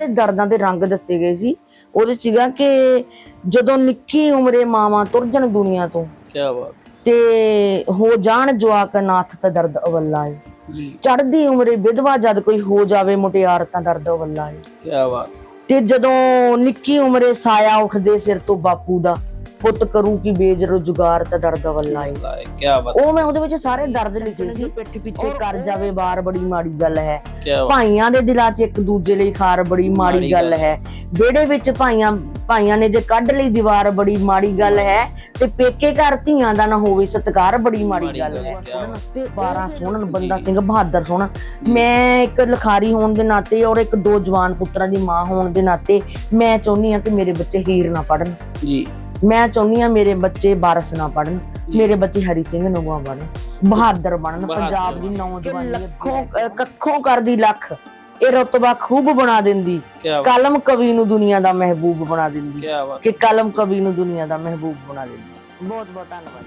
ਤੇ ਦਰਦਾਂ ਦੇ ਰੰਗ ਦੱਸੇ ਗਏ ਸੀ। ਉਹਦੇ ਸੀਗਾ ਕਿ ਜਦੋਂ ਨਿੱਕੀ ਉਮਰੇ ਮਾਵਾਂ ਤੁਰ ਜਾਣ ਦੁਨੀਆ ਤੋਂ ਕੀ ਬਾਤ। ਤੇ ਹੋ ਜਾਣ ਜਵਾਕ ਨਾਥ ਤਾਂ ਦਰਦ ਅਵੱਲਾ ਏ। ਜੀ। ਚੜ੍ਹਦੀ ਉਮਰੇ ਵਿਧਵਾ ਜਦ ਕੋਈ ਹੋ ਜਾਵੇ ਮੁਟਿਆਰ ਤਾਂ ਦਰਦ ਅਵੱਲਾ ਏ। ਕੀ ਬਾਤ। ਤੇ ਜਦੋਂ ਨਿੱਕੀ ਉਮਰੇ ਸਾਇਆ ਉੱਠਦੇ ਸਿਰ ਤੋਂ ਬਾਪੂ ਦਾ ਪੁੱਤ ਕਰੂ ਕੀ ਬੇਜ ਰੁਜ਼ਗਾਰ ਤਾਂ ਦਰਦ ਅਵੱਲਾ ਏ। ਲਾਏ ਕੀ ਬਾਤ ਉਹ ਮੈਂ ਉਹਦੇ ਵਿੱਚ ਸਾਰੇ ਦਰਦ ਲਿਖੇ ਸੀ। ਪਿੱਠ ਪਿੱਛੇ ਕਰ ਜਾਵੇ ਵਾਰ ਬੜੀ ਮਾੜੀ ਗੱਲ ਹੈ। ਭਾਈਆਂ ਦੇ ਦਿਲਾਂ 'ਚ ਇੱਕ ਦੂਜੇ ਲਈ ਖਾਰ ਬੜੀ ਮਾੜੀ ਗੱਲ ਹੈ। ਵਿਹੜੇ ਵਿੱਚ ਭਾਈਆਂ ਭਾਈਆਂ ਨੇ ਜੇ ਕੱਢ ਲਈ ਦੀਵਾਰ ਬੜੀ ਮਾੜੀ ਗੱਲ ਹੈ। ਤੇ ਪੇਕੇ ਘਰ ਧੀਆਂ ਦਾ ਨਾ ਹੋਵੇ ਸਤਕਾਰ ਬੜੀ ਮਾੜੀ ਗੱਲ ਹੈ। ਤੇ 12 ਸੋਹਣਨ ਬੰਦਾ ਸਿੰਘ ਬਹਾਦਰ ਸੋਹਣਾ। ਮੈਂ ਇੱਕ ਲਿਖਾਰੀ ਹੋਣ ਦੇ ਨਾਤੇ ਔਰ ਇੱਕ ਦੋ ਜਵਾਨ ਪੁੱਤਰਾਂ ਦੀ ਮਾਂ ਹੋਣ ਦੇ ਨਾਤੇ ਮੈਂ ਚਾਹੁੰਦੀ ਹਾਂ ਕਿ ਮੇਰੇ ਬੱਚੇ ਹੀਰ ਨਾ ਪੜਨ ਜੀ। ਮੈਂ ਚਾਹੁੰਦੀ ਹਾਂ ਮੇਰੇ ਬੱਚੇ ਬਾਰਸ ਨਾ ਪੜਨ ਮੇਰੇ ਬੱਚੇ ਹਰੀ ਸਿੰਘ ਨਗਵਾ ਬਣਨ ਬਹਾਦਰ ਬਣਨ ਪੰਜਾਬ ਦੀ ਨੌਜਵਾਨੀ ਲੱਖੋਂ ਕੱਖੋਂ ਕਰਦੀ ਲੱਖ ਇਹ ਰਤਬਾ ਖੂਬ ਬਣਾ ਦਿੰਦੀ। ਕਲਮ ਕਵੀ ਨੂੰ ਦੁਨੀਆ ਦਾ ਮਹਿਬੂਬ ਬਣਾ ਦਿੰਦੀ। ਕੀ ਕਲਮ ਕਵੀ ਨੂੰ ਦੁਨੀਆ ਦਾ ਮਹਿਬੂਬ ਬਣਾ ਦਿੰਦੀ। ਬਹੁਤ ਬਹੁਤ ਧੰਨਵਾਦ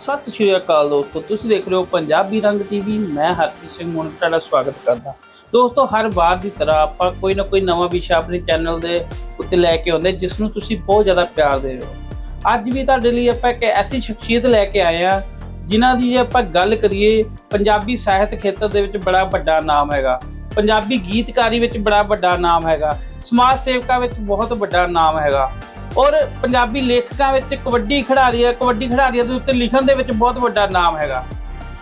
ਸਤਿ ਸ਼੍ਰੀ ਅਕਾਲ ਦੋਸਤੋ ਤੁਸੀਂ ਦੇਖ ਰਹੇ ਹੋ ਪੰਜਾਬੀ ਰੰਗ ਟੀਵੀ। ਮੈਂ ਹਰਪ੍ਰੀਤ ਸਿੰਘ ਮੁੰਡਾ ਤੁਹਾਡਾ ਸਵਾਗਤ ਕਰਦਾ। ਦੋਸਤੋ, ਹਰ ਵਾਰ ਦੀ ਤਰ੍ਹਾਂ ਆਪਾਂ ਕੋਈ ਨਾ ਕੋਈ ਨਵਾਂ ਵਿਸ਼ਾ ਆਪਣੇ ਚੈਨਲ ਦੇ ਉੱਤੇ ਲੈ ਕੇ ਆਉਂਦੇ, ਜਿਸ ਨੂੰ ਤੁਸੀਂ ਬਹੁਤ ਜ਼ਿਆਦਾ ਪਿਆਰ ਦੇ ਰਹੇ ਹੋ। ਅੱਜ ਵੀ ਤੁਹਾਡੇ ਲਈ ਆਪਾਂ ਇੱਕ ਐਸੀ ਸ਼ਖਸੀਅਤ ਲੈ ਕੇ ਆਏ ਆ ਜਿਨ੍ਹਾਂ ਦੀ ਜੇ ਆਪਾਂ ਗੱਲ ਕਰੀਏ, ਪੰਜਾਬੀ ਸਾਹਿਤ ਖੇਤਰ ਦੇ ਵਿੱਚ ਬੜਾ ਵੱਡਾ ਨਾਮ ਹੈਗਾ। ਪੰਜਾਬੀ ਗੀਤਕਾਰੀ ਵਿੱਚ ਬੜਾ ਵੱਡਾ ਨਾਮ ਹੈਗਾ। ਸਮਾਜ ਸੇਵਕਾਂ ਵਿੱਚ ਬਹੁਤ ਵੱਡਾ ਨਾਮ ਹੈਗਾ। ਔਰ ਪੰਜਾਬੀ ਲੇਖਕਾਂ ਵਿੱਚ ਕਬੱਡੀ ਖਿਡਾਰੀ ਹੈ, ਕਬੱਡੀ ਖਿਡਾਰੀਆਂ ਦੇ ਉੱਤੇ ਲਿਖਣ ਦੇ ਵਿੱਚ ਬਹੁਤ ਵੱਡਾ ਨਾਮ ਹੈਗਾ।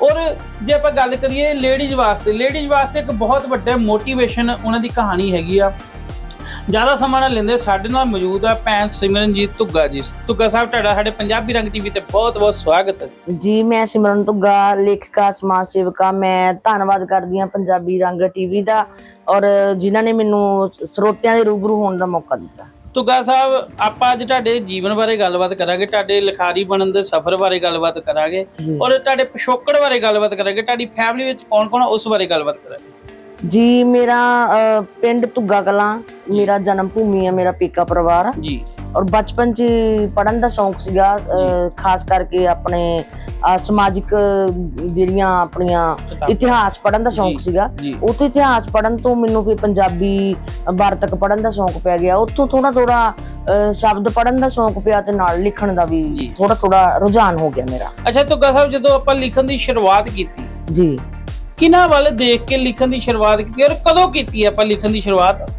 ਔਰ ਜੇ ਆਪਾਂ ਗੱਲ ਕਰੀਏ ਲੇਡੀਜ਼ ਵਾਸਤੇ ਲੇਡੀਜ਼ ਵਾਸਤੇ ਇੱਕ ਬਹੁਤ ਵੱਡਾ ਮੋਟੀਵੇਸ਼ਨ ਉਹਨਾਂ ਦੀ ਕਹਾਣੀ ਹੈਗੀ ਆ। ਜ਼ਿਆਦਾ ਸਮਾਂ ਨਾ ਲੈਂਦੇ, ਸਾਡੇ ਨਾਲ ਮੌਜੂਦ ਆ ਭੈਣ ਸਿਮਰਨਜੀਤ ਧੁੱਗਾ ਜੀ। ਧੁੱਗਾ ਸਾਹਿਬ, ਤੁਹਾਡਾ ਸਾਡੇ ਪੰਜਾਬੀ ਰੰਗ ਟੀਵੀ ਤੇ ਬਹੁਤ ਬਹੁਤ ਸਵਾਗਤ ਹੈ। ਜੀ, ਮੈਂ ਸਿਮਰਨ ਧੁੱਗਾ, ਲੇਖਿਕਾ, ਸਮਾਜ ਸੇਵਕਾ। ਮੈਂ ਧੰਨਵਾਦ ਕਰਦੀ ਹਾਂ ਪੰਜਾਬੀ ਰੰਗ ਟੀਵੀ ਦਾ ਔਰ ਜਿਨ੍ਹਾਂ ਨੇ ਮੈਨੂੰ ਸਰੋਤਿਆਂ ਦੇ ਰੂਬਰੂ ਹੋਣ ਦਾ ਮੌਕਾ ਦਿੱਤਾ। ਧੁੱਗਾ ਸਾਹਿਬ ਆਪਾਂ ਅੱਜ ਤੁਹਾਡੇ ਜੀਵਨ ਬਾਰੇ ਗੱਲਬਾਤ ਕਰਾਂਗੇ ਤੁਹਾਡੇ ਲਿਖਾਰੀ ਬਣਨ ਦੇ ਸਫ਼ਰ ਬਾਰੇ ਗੱਲਬਾਤ ਕਰਾਂਗੇ। ਔਰ ਤੁਹਾਡੇ ਪਿਛੋਕੜ ਬਾਰੇ ਗੱਲਬਾਤ ਕਰਾਂਗੇ ਤੁਹਾਡੀ ਫੈਮਿਲੀ ਵਿੱਚ ਕੌਣ ਕੌਣ ਉਸ ਬਾਰੇ ਗੱਲਬਾਤ ਕਰਾਂਗੇ ਜੀ ਮੇਰਾ ਅਹ, ਪਿੰਡ ਧੁੱਗਾ ਕਲਾਂ ਮੇਰਾ ਜਨਮ ਭੂਮੀ ਹੈ ਮੇਰਾ ਪੇਕਾ ਪਰਿਵਾਰ। ਆ ਜੀ। ਔਰ ਬਚਪਨ ਚ ਪੜਨ ਦਾ ਸ਼ੌਂਕ ਸੀਗਾ ਅਹ, ਖਾਸ ਕਰਕੇ ਆਪਣੇ ਅਹ, ਸਮਾਜਿਕ ਜਿਹੜੀਆਂ ਆਪਣੀਆਂ ਕਿਤਾਬਾਂ। ਇਤਿਹਾਸ ਪੜਨ ਦਾ ਸ਼ੌਂਕ ਜੀ। ਸੀਗਾ। ਜੀ। ਉੱਥੇ ਇਤਿਹਾਸ ਪੜਨ ਤੋਂ ਮੈਨੂੰ ਫਿਰ ਪੰਜਾਬੀ ਵਾਰਤਕ ਪੜਨ ਦਾ ਸ਼ੌਂਕ ਪੈ ਗਿਆ। ਉੱਥੋਂ ਥੋੜਾ ਥੋੜਾ ਸ਼ਬਦ ਪੜਨ ਦਾ ਸ਼ੌਂਕ ਪਿਆ ਤੇ ਨਾਲ ਲਿਖਣ ਦਾ ਵੀ ਜੀ। ਥੋੜਾ ਥੋੜਾ ਰੁਝਾਨ ਹੋ ਗਿਆ ਮੇਰਾ। ਅੱਛਾ ਧੁੱਗਾ ਸਾਹਿਬ ਜਦੋਂ ਆਪਾਂ ਲਿਖਣ ਦੀ ਸ਼ੁਰੂਆਤ ਕੀਤੀ ਜੀ। ਕਿਹਨਾਂ ਵੱਲ ਦੇਖ ਕੇ ਲਿਖਣ ਦੀ ਸ਼ੁਰੂਆਤ ਕੀਤੀ ਔਰ ਕਦੋਂ ਕੀਤੀ ਆਪਾਂ ਲਿਖਣ ਦੀ ਸ਼ੁਰੂਆਤ?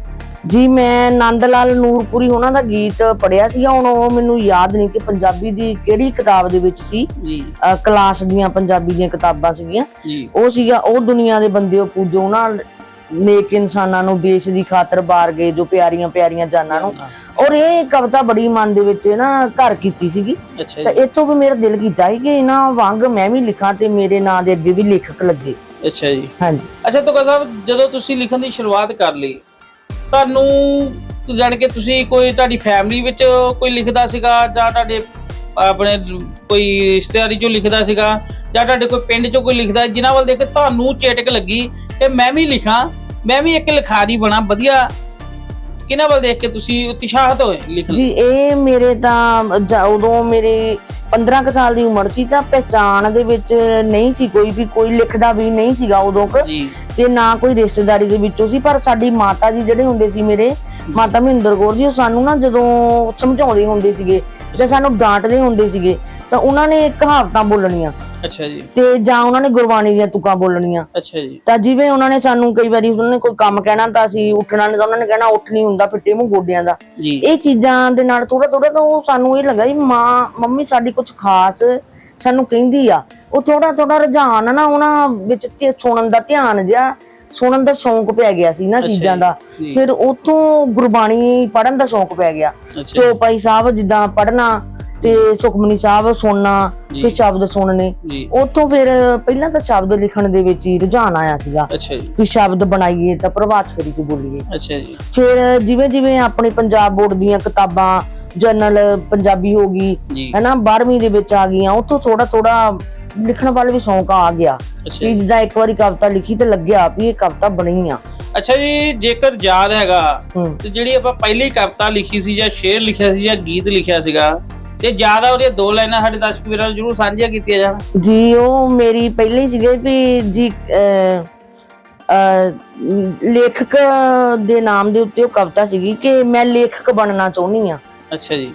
ਜੀ ਮੈਂ ਨੰਦ ਲਾਲ ਨੂਰਪੁਰੀ ਉਹਨਾਂ ਦਾ ਗੀਤ ਪੜਿਆ ਸੀਗਾ ਹੁਣ ਉਹ ਮੈਨੂੰ ਯਾਦ ਨਹੀਂ ਕਿ ਪੰਜਾਬੀ ਦੀ ਕਿਹੜੀ ਕਿਤਾਬ ਦੇ ਵਿੱਚ ਸੀ। ਜੀ। ਕਲਾਸ ਦੀਆਂ ਪੰਜਾਬੀ ਦੀਆਂ ਕਿਤਾਬਾਂ ਸੀਗੀਆਂ। ਉਹ ਸੀਗਾ ਉਹ ਦੁਨੀਆ ਦੇ ਬੰਦੇ ਉਹ ਪੂਜੋ ਉਹਨਾਂ ਨੇਕ ਇਨਸਾਨਾਂ ਨੂੰ ਦੇਸ਼ ਦੀ ਖਾਤਰ ਬਾਰ ਗਏ ਜੋ ਪਿਆਰੀਆਂ ਪਿਆਰੀਆਂ ਜਾਨਾਂ ਨੂੰ। ਔਰ ਇਹ ਕਵਿਤਾ ਬੜੀ ਮਨ ਦੇ ਵਿੱਚ ਨਾ ਘਰ ਕੀਤੀ ਸੀਗੀ। ਤਾਂ ਇਤੋਂ ਵੀ ਮੇਰਾ ਦਿਲ ਕੀਤਾ ਸੀ ਕਿ ਇਹਨਾਂ ਵਾਂਗ ਮੈਂ ਵੀ ਲਿਖਾਂ ਤੇ ਮੇਰੇ ਨਾਂ ਦੇ ਅੱਗੇ ਵੀ ਲੇਖਕ ਲੱਗੇ। ਅੱਛਾ ਜੀ। ਹਾਂਜੀ। ਅੱਛਾ ਧੁੱਗਾ ਸਾਹਿਬ ਜਦੋਂ ਤੁਸੀਂ ਲਿਖਣ ਦੀ ਸ਼ੁਰੂਆਤ ਕਰ ਲਈ ਤੁਹਾਨੂੰ ਜਾਣ ਕੇ ਤੁਸੀਂ ਕੋਈ ਤੁਹਾਡੀ ਫੈਮਿਲੀ ਵਿੱਚ ਕੋਈ ਲਿਖਦਾ ਸੀਗਾ ਜਾਂ ਤੁਹਾਡੇ ਆਪਣੇ ਕੋਈ ਰਿਸ਼ਤੇਦਾਰੀ ਚੋਂ ਲਿਖਦਾ ਸੀਗਾ ਜਾਂ ਤੁਹਾਡੇ ਕੋਈ ਪਿੰਡ ਚੋਂ ਕੋਈ ਲਿਖਦਾ ਜਿਨ੍ਹਾਂ ਵੱਲ ਦੇਖ ਕੇ ਤੁਹਾਨੂੰ ਚੇਟਕ ਲੱਗੀ ਕਿ ਮੈਂ ਵੀ ਲਿਖਾਂ ਮੈਂ ਵੀ ਇੱਕ ਲਿਖਾਰੀ ਬਣਾ ਵਧੀਆ ਕਿਹਨਾਂ ਵੱਲ ਦੇਖ ਕੇ ਤੁਸੀਂ ਉਤਸ਼ਾਹਤ ਹੋਏ ਲਿਖਣ ਲਈ? ਜੀ ਇਹ ਮੇਰੇ ਤਾਂ ਜ- ਉਦੋਂ ਮੇਰੇ 15 ਕੁ ਸਾਲ ਦੀ ਉਮਰ ਸੀ ਤਾਂ ਪਹਿਚਾਣ ਦੇ ਵਿੱਚ ਨਹੀਂ ਸੀ ਕੋਈ ਵੀ ਕੋਈ ਲਿਖਦਾ ਵੀ ਨਹੀਂ ਸੀਗਾ ਉਦੋਂ ਕ। ਜੀ। ਤੇ ਨਾ ਕੋਈ ਰਿਸ਼ਤੇਦਾਰੀ ਦੇ ਵਿੱਚੋਂ ਸੀ ਪਰ ਸਾਡੀ ਮਾਤਾ ਜੀ ਜਿਹੜੇ ਹੁੰਦੇ ਸੀ ਮੇਰੇ ਮਾਤਾ ਮਹਿੰਦਰ ਕੌਰ ਜੀ ਉਹ ਸਾਨੂੰ ਨਾ ਜਦੋਂ ਸਮਝਾਉਂਦੇ ਹੁੰਦੇ ਸੀਗੇ ਜਾਂ ਸਾਨੂੰ ਡਾਂਟਦੇ ਹੁੰਦੇ ਸੀਗੇ ਤਾਂ ਉਹਨਾਂ ਨੇ ਕਹਾਵਤਾਂ ਬੋਲਣੀਆਂ। ਅੱਛਾ ਜੀ। ਤੇ ਜਾਂ ਉਹਨਾਂ ਨੇ ਗੁਰਬਾਣੀ ਦੀਆਂ ਤੁਕਾਂ ਬੋਲਣੀਆਂ। ਅੱਛਾ ਜੀ। ਤਾਂ ਜਿਵੇਂ ਉਹਨਾਂ ਨੇ ਸਾਨੂੰ ਕਈ ਵਾਰੀ ਉਹਨਾਂ ਨੇ ਕੋਈ ਕੰਮ ਕਹਿਣਾ ਤਾਂ ਅਸੀਂ ਉੱਠਣਾ ਨਹੀਂ ਤਾਂ ਉਹਨਾਂ ਨੇ ਕਹਿਣਾ ਉੱਠ ਨਹੀਂ ਹੁੰਦਾ ਫਿੱਟੇ ਮੂੰਹ ਗੋਡਿਆਂ ਦਾ। ਜੀ। ਇਹ ਚੀਜ਼ਾਂ ਦੇ ਨਾਲ ਥੋੜਾ ਥੋੜਾ ਤਾਂ ਉਹ ਸਾਨੂੰ ਇਹ ਲੱਗਾ ਵੀ ਮਾਂ ਮੰਮੀ ਸਾਡੀ ਕੁਝ ਖਾਸ ਸਾਨੂੰ ਕਹਿੰਦੀ ਆ। ਉਹ ਥੋੜਾ ਥੋੜਾ ਰੁਝਾਨ ਨਾ ਉਹਨਾਂ ਵਿੱਚ ਤੇ ਸੁਣਨ ਦਾ ਧਿਆਨ ਜਿਹਾ ਸੁਣਨ ਦਾ ਸ਼ੌਂਕ ਪੈ ਗਿਆ ਸੀ ਨਾ ਚੀਜ਼ਾਂ ਜੀ, ਦਾ। ਜੀ। ਫਿਰ ਉਥੋਂ ਗੁਰਬਾਣੀ ਪੜਨ ਦਾ ਸ਼ੌਂਕ ਪੈ ਗਿਆ। ਜੀ, ਚੋਪਾਈ ਸਾਹਿਬ ਜਿੱਦਾਂ ਪੜਨਾ ਤੇ ਸੁਖਮਨੀ ਸਾਹਿਬ ਸੁਣਨਾ। ਤੇ ਸ਼ਬਦ ਸੁਣਨੇ। ਉਥੋਂ ਫਿਰ ਪਹਿਲਾਂ ਤਾਂ ਸ਼ਬਦ ਲਿਖਣ ਦੇ ਵਿੱਚ ਹੀ ਰੁਝਾਨ ਆਇਆ ਸੀਗਾ। ਵੀ ਸ਼ਬਦ ਬਣਾਈਏ ਤਾਂ ਪ੍ਰਭਾਤ ਫੇਰੀ ਚ ਬੋਲੀਏ। ਅੱਛਾ ਜੀ। ਫਿਰ ਜਿਵੇਂ ਜਿਵੇਂ ਆਪਣੀ ਪੰਜਾਬ ਬੋਰਡ ਦੀਆਂ ਕਿਤਾਬਾਂ ਜਨਰਲ ਪੰਜਾਬੀ ਹੋ ਗਈ ਹੈਨਾ 12ਵੀਂ ਦੇ ਵਿੱਚ ਆ ਗਈਆਂ ਉੱਥੋਂ ਥੋੜਾ ਥੋੜਾ ਲਿਖਣ ਵੱਲ ਵੀ ਸ਼ੌਂਕ ਆ ਗਿਆ। ਕਿ ਜਿੱਦਾਂ ਇੱਕ ਵਾਰੀ ਕਵਿਤਾ ਲਿਖੀ ਤੇ ਲੱਗਿਆ ਵੀ ਇਹ ਕਵਿਤਾ ਬਣੀ ਆ। ਅੱਛਾ ਜੀ ਜੇਕਰ ਯਾਦ ਹੈਗਾ ਤੇ ਜਿਹੜੀ ਆਪਾਂ ਪਹਿਲੀ ਕਵਿਤਾ ਲਿਖੀ ਸੀ ਜਾਂ ਸ਼ੇਰ ਲਿਖਿਆ ਸੀ ਜਾਂ ਗੀਤ ਲਿਖਿਆ ਸੀਗਾ ਤੇ ਜ਼ਿਆਦਾ ਉਹਦੀਆਂ ਦੋ ਲਾਈਨਾਂ ਸਾਡੇ ਦਰਸ਼ਕ ਵੀਰਾਂ ਨੂੰ ਜਰੂਰ ਸਾਂਝੀਆਂ ਕੀਤੀਆਂ ਜਾਣ। ਜੀ ਉਹ ਮੇਰੀ ਪਹਿਲੀ ਸੀਗੇ ਵੀ ਜੀ ਲੇਖਕ ਦੇ ਨਾਮ ਦੇ ਉੱਤੇ ਉਹ ਕਵਿਤਾ ਸੀਗੀ ਕਿ ਮੈਂ ਲੇਖਕ ਬਣਨਾ ਚਾਹੁੰਦੀ ਆ ਅੱਛਾ ਜੀ।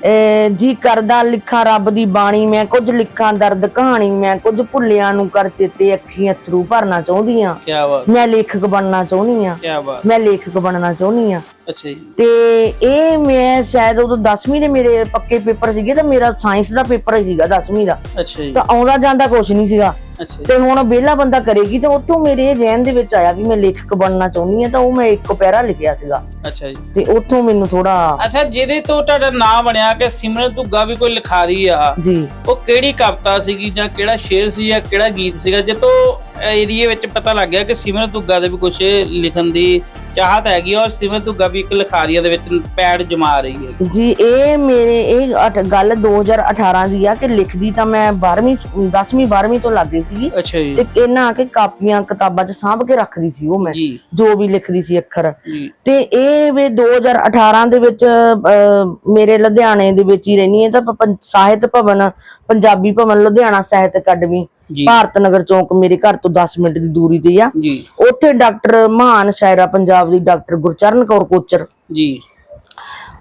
ਜੀ ਕਰਦਾ ਲਿਖਾਂ ਰੱਬ ਦੀ ਬਾਣੀ ਮੈਂ ਕੁਝ ਲਿਖਾਂ ਦਰਦ ਕਹਾਣੀ ਮੈਂ ਕੁਝ ਭੁੱਲਿਆਂ ਨੂੰ ਕਰ ਚੇਤੇ ਅੱਖੀਂ ਅਥਰੂ ਭਰਨਾ ਚਾਹੁੰਦੀ ਆ ਕੀ ਬਾਤ। ਮੈਂ ਲੇਖਕ ਬਣਨਾ ਚਾਹੁੰਦੀ ਆ ਕੀ ਬਾਤ। ਮੈਂ ਲੇਖਕ ਬਣਨਾ ਚਾਹੁੰਦੀ ਆ ਅੱਛਾ ਜੀ। ਤੇ ਇਹ ਮੈਂ ਸ਼ਾਇਦ ਉਦੋਂ 10ਵੀਂ ਦੇ ਮੇਰੇ ਪੱਕੇ ਪੇਪਰ ਸੀਗੇ ਤਾਂ ਮੇਰਾ ਸਾਇੰਸ ਦਾ ਪੇਪਰ ਹੀ ਸੀਗਾ 10ਵੀਂ ਦਾ। ਅੱਛਾ ਜੀ। ਤਾਂ ਆਉਂਦਾ ਜਾਂਦਾ ਕੁਝ ਨਹੀਂ ਸੀਗਾ। ਜੀ। ਤੇ ਹੁਣ ਵਿਹਲਾ ਬੰਦਾ ਕਰੇਗੀ ਤੇ ਉੱਥੋਂ ਮੇਰੇ ਜ਼ਹਿਨ ਦੇ ਵਿੱਚ ਆਇਆ ਵੀ ਮੈਂ ਲੇਖਕ ਬਣਨਾ ਚਾਹੁੰਦੀ ਆ ਤਾਂ ਉਹ ਮੈਂ ਇੱਕ ਪੈਰਾ ਲਿਖਿਆ ਸੀਗਾ। ਅੱਛਾ ਜੀ। ਤੇ ਉੱਥੋਂ ਮੈਨੂੰ ਥੋੜਾ ਅੱਛਾ ਜਿਹਦੇ ਤੋਂ ਤੁਹਾਡਾ ਨਾਮ ਬਣਿਆ ਕਿ ਸਿਮਰਨ ਧੁੱਗਾ ਵੀ ਕੋਈ ਲਿਖਾਰੀ ਆ। ਜੀ। ਉਹ ਕਿਹੜੀ ਕਵਿਤਾ ਸੀਗੀ ਜਾਂ ਕਿਹੜਾ ਸ਼ੇਰ ਸੀ ਜਾਂ ਕਿਹੜਾ ਗੀਤ ਸੀਗਾ? ਜਿੱਤੋਂ ਏਰੀਏ ਵਿੱਚ ਪਤਾ ਲੱਗ ਗਿਆ ਕਿ ਸਿਮਰਨ ਧੁੱਗਾ ਦੇ ਵੀ ਕੁਝ ਲਿਖਣ ਦੀ ਚਾਹਤ ਹੈਗੀ ਔਰ ਸਿਮਰਨ ਧੁੱਗਾ ਵੀ ਇੱਕ ਲਿਖਾਰੀਆ ਦੇ ਵਿੱਚ ਪੈੜ ਜਮਾ ਰਹੀ ਹੈ। ਜੀ ਇਹ ਮੇਰੇ ਇਹ ਗੱਲ 2018 ਦੀ ਆ ਕਿ ਲਿਖਦੀ ਤਾਂ ਮੈਂ 12ਵੀਂ 10ਵੀਂ 12ਵੀਂ ਤੋਂ ਲੱਗ ਸੀਗੀ। ਅੱਛਾ ਜੀ। ਤੇ ਇਹਨਾਂ ਆ ਕੇ ਕਾਪੀਆਂ ਕਿਤਾਬਾਂ 'ਚ ਸਾਂਭ ਕੇ ਰੱਖਦੀ ਸੀ ਉਹ ਮੈਂ ਜੀ। ਜੋ ਵੀ ਲਿਖਦੀ ਸੀ ਅੱਖਰ। ਜੀ। ਤੇ ਇਹ ਵੀ 2018 ਦੇ ਵਿੱਚ ਅਹ, ਮੇਰੇ ਲੁਧਿਆਣੇ ਦੇ ਵਿੱਚ ਹੀ ਰਹਿਣੀ ਹੈ ਤਾਂ ਪ- ਪੰ- ਸਾਹਿਤ ਭਵਨ ਪੰਜਾਬੀ ਭਵਨ ਲੁਧਿਆਣਾ ਸਾਹਿਤ ਅਕੈਡਮੀ ਭਾਰਤ ਨਗਰ ਚੌਂਕ ਮੇਰੇ ਘਰ ਤੋਂ 10 ਮਿੰਟ ਦੀ ਦੂਰੀ ਤੇ ਆ। ਉੱਥੇ ਡਾਕਟਰ ਮਹਾਨ ਸ਼ਾਇਰਾ ਪੰਜਾਬ ਦੀ ਡਾਕਟਰ ਗੁਰਚਰਨ ਕੌਰ ਕੋਚਰ ਜੀ।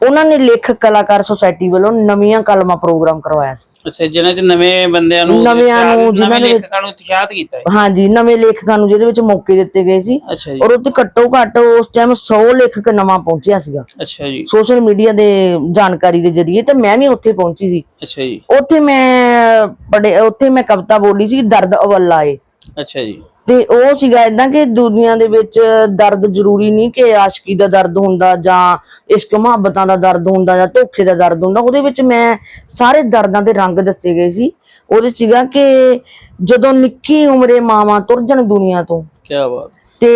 ਉਹਨਾਂ ਨੇ ਲੇਖਕ ਕਲਾਕਾਰ ਸੁਸਾਇਟੀ ਵੱਲੋਂ ਨਵੀਆਂ ਕਲਮਾਂ ਪ੍ਰੋਗਰਾਮ ਕਰਵਾਇਆ ਸੀ। ਅੱਛਾ ਜਿਹਨਾਂ ਚ ਨਵੇਂ ਬੰਦਿਆਂ ਨੂੰ ਨਵਿਆਂ ਨੂੰ, ਜਿਨ੍ਹਾਂ ਦੇ- ਲੇਖਕਾਂ ਨੂੰ ਉਤਸ਼ਾਹਿਤ ਕੀਤਾ ਹੈ। ਹਾਂਜੀ ਨਵੇਂ ਲੇਖਕਾਂ ਨੂੰ ਜਿਹਦੇ ਵਿੱਚ ਮੌਕੇ ਦਿੱਤੇ ਗਏ ਸੀ। ਔਰ ਉੱਥੇ ਘੱਟੋ ਘੱਟ ਉਸ ਟਾਈਮ 100 ਲੇਖਕ ਨਵਾਂ ਪਹੁੰਚਿਆ ਸੀਗਾ। ਅੱਛਾ ਜੀ। ਸੋਸ਼ਲ ਮੀਡੀਆ ਦੇ ਜਾਣਕਾਰੀ ਦੇ ਜਰੀਏ ਤੇ ਮੈਂ ਵੀ ਉੱਥੇ ਪਹੁੰਚੀ ਸੀ। ਅੱਛਾ ਜੀ। ਉੱਥੇ ਮੈਂ ਉੱਥੇ ਮੈਂ ਕਵਿਤਾ ਬੋਲੀ ਸੀ ਦਰਦ ਅਵੱਲਾ ਏ। ਅੱਛਾ ਜੀ। ਤੇ ਉਹ ਸੀਗਾ ਇਦਾਂ ਕਿ ਦੁਨੀਆ ਦੇ ਵਿੱਚ ਦਰਦ ਜ਼ਰੂਰੀ ਨਹੀਂ ਕਿ ਆਸ਼ਕੀ ਦਾ ਦਰਦ ਹੁੰਦਾ ਜਾਂ ਇਸ਼ਕ ਮੁਹੱਬਤਾਂ ਦਾ ਦਰਦ ਹੁੰਦਾ ਜਾਂ ਧੋਖੇ ਦਾ ਦਰਦ ਹੁੰਦਾ। ਉਹਦੇ ਵਿੱਚ ਮੈਂ ਸਾਰੇ ਦਰਦਾਂ ਦੇ ਰੰਗ ਦੱਸੇ ਗਏ ਸੀ। ਉਹਦੇ ਸੀਗਾ ਕਿ ਜਦੋਂ ਨਿੱਕੀ ਉਮਰੇ ਮਾਵਾਂ ਤੁਰ ਜਾਣ ਦੁਨੀਆ ਤੋਂ ਕੀ ਬਾਤ। ਤੇ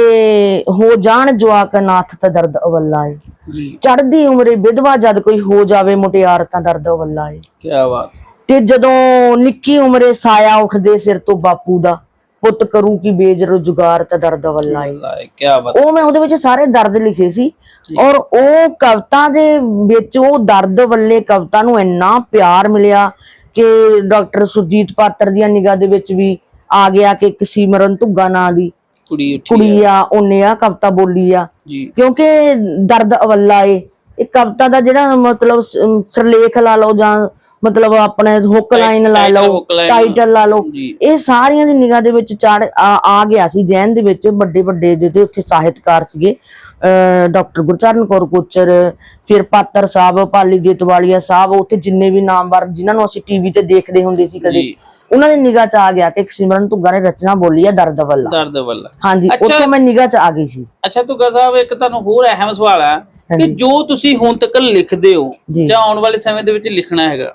ਹੋ ਜਾਣ ਜਵਾਕ ਨਾਥ ਤਾਂ ਦਰਦ ਅਵੱਲਾ ਏ। ਜੀ। ਚੜ੍ਹਦੀ ਉਮਰੇ ਵਿਧਵਾ ਜਦ ਕੋਈ ਹੋ ਜਾਵੇ ਮੁਟਿਆਰ ਤਾਂ ਦਰਦ ਅਵੱਲਾ ਏ। ਕੀ ਬਾਤ। ਤੇ ਜਦੋਂ ਨਿੱਕੀ ਉਮਰੇ ਸਾਇਆ ਉੱਠਦੇ ਸਿਰ ਤੋਂ ਬਾਪੂ ਦਾ ਪੁੱਤ ਕਰੂ ਕੀ ਬੇਜ ਰੁਜ਼ਗਾਰ ਤਾਂ ਦਰਦ ਵੱਲਾ ਏ। ਕੀ ਬਾਤ। ਉਹ ਮੈਂ ਉਹਦੇ ਵਿੱਚ ਸਾਰੇ ਦਰਦ ਲਿਖੇ ਸੀ ਔਰ ਉਹ ਕਵਿਤਾ ਦੇ ਵਿੱਚ ਉਹ ਦਰਦ ਵੱਲੇ ਕਵਿਤਾ ਨੂੰ ਇੰਨਾ ਪਿਆਰ ਮਿਲਿਆ ਕਿ ਡਾਕਟਰ ਸੁਰਜੀਤ ਪਾਤਰ ਦੀਆਂ ਨਿਗਾਹ ਦੇ ਵਿੱਚ ਵੀ ਆ ਗਿਆ ਕਿ ਇੱਕ ਸਿਮਰਨ ਧੁੱਗਾ ਨਾਂ ਦੀ ਕੁੜੀ ਕੁੜੀ ਆ ਉਹਨੇ ਆ ਕਵਿਤਾ ਬੋਲੀ ਆ। ਕਿਉਂਕਿ ਦਰਦ ਅਵੱਲਾ ਏ। ਇਹ ਕਵਿਤਾ ਦਾ ਜਿਹੜਾ ਮਤਲਬ ਸਰਲੇਖ ਲਾ ਲਓ ਜਾਂ ਮਤਲਬ ਆਪਣੇ ਹੁੱਕ ਲਾਈਨ ਲਾ ਲਓ ਟਾਈਟਲ ਲਾ ਲਓ। ਇਹ ਸਾਰੀਆਂ ਦੀ ਨਿਗਾਹ ਦੇ ਵਿੱਚ ਚੜ ਆ ਆ ਗਿਆ ਸੀ ਜੈਨ ਦੇ ਵਿੱਚ ਵੱਡੇ ਵੱਡੇ ਜਿਹਦੇ ਉੱਥੇ ਸਾਹਿਤਕਾਰ ਸੀਗੇ। ਡਾਕਟਰ ਗੁਰਚਰਨ ਕੌਰ ਕੋਚਰ ਫਿਰ ਪਾਤਰ ਸਾਹਿਬ ਪਾਲੀ ਦੇਤਵਾਲੀਆ ਸਾਹਿਬ ਉੱਥੇ ਜਿੰਨੇ ਵੀ ਨਾਮਵਰ ਜਿਨ੍ਹਾਂ ਨੂੰ ਅਸੀਂ ਟੀਵੀ ਤੇ ਦੇਖਦੇ ਹੁੰਦੇ ਸੀ ਕਦੇ ਉਹਨਾਂ ਦੀ ਨਿਗਾਹ 'ਚ ਆ ਗਿਆ ਕਿ ਸਿਮਰਨ ਧੁੱਗਾ ਨੇ ਰਚਨਾ ਬੋਲੀ ਆ ਦਰਦ ਵੱਲਾ ਦਰਦ ਵੱਲਾ ਹਾਂਜੀ। ਉੱਥੇ ਮੈਂ ਨਿਗਾਹ 'ਚ ਆ ਗਈ ਸੀ। ਅੱਛਾ ਤੁਗਾ ਸਾਹਿਬ ਇੱਕ ਤੁਹਾਨੂੰ ਹੋਰ ਅਹਿਮ ਸਵਾਲ ਹੈ ਕਿ। ਜੋ ਤੁਸੀਂ ਹੁਣ ਤੱਕ ਲਿਖਦੇ ਹੋ। ਜਾਂ ਆਉਣ ਵਾਲੇ ਸਮੇਂ ਦੇ ਵਿੱਚ ਲਿਖਣਾ ਹੈਗਾ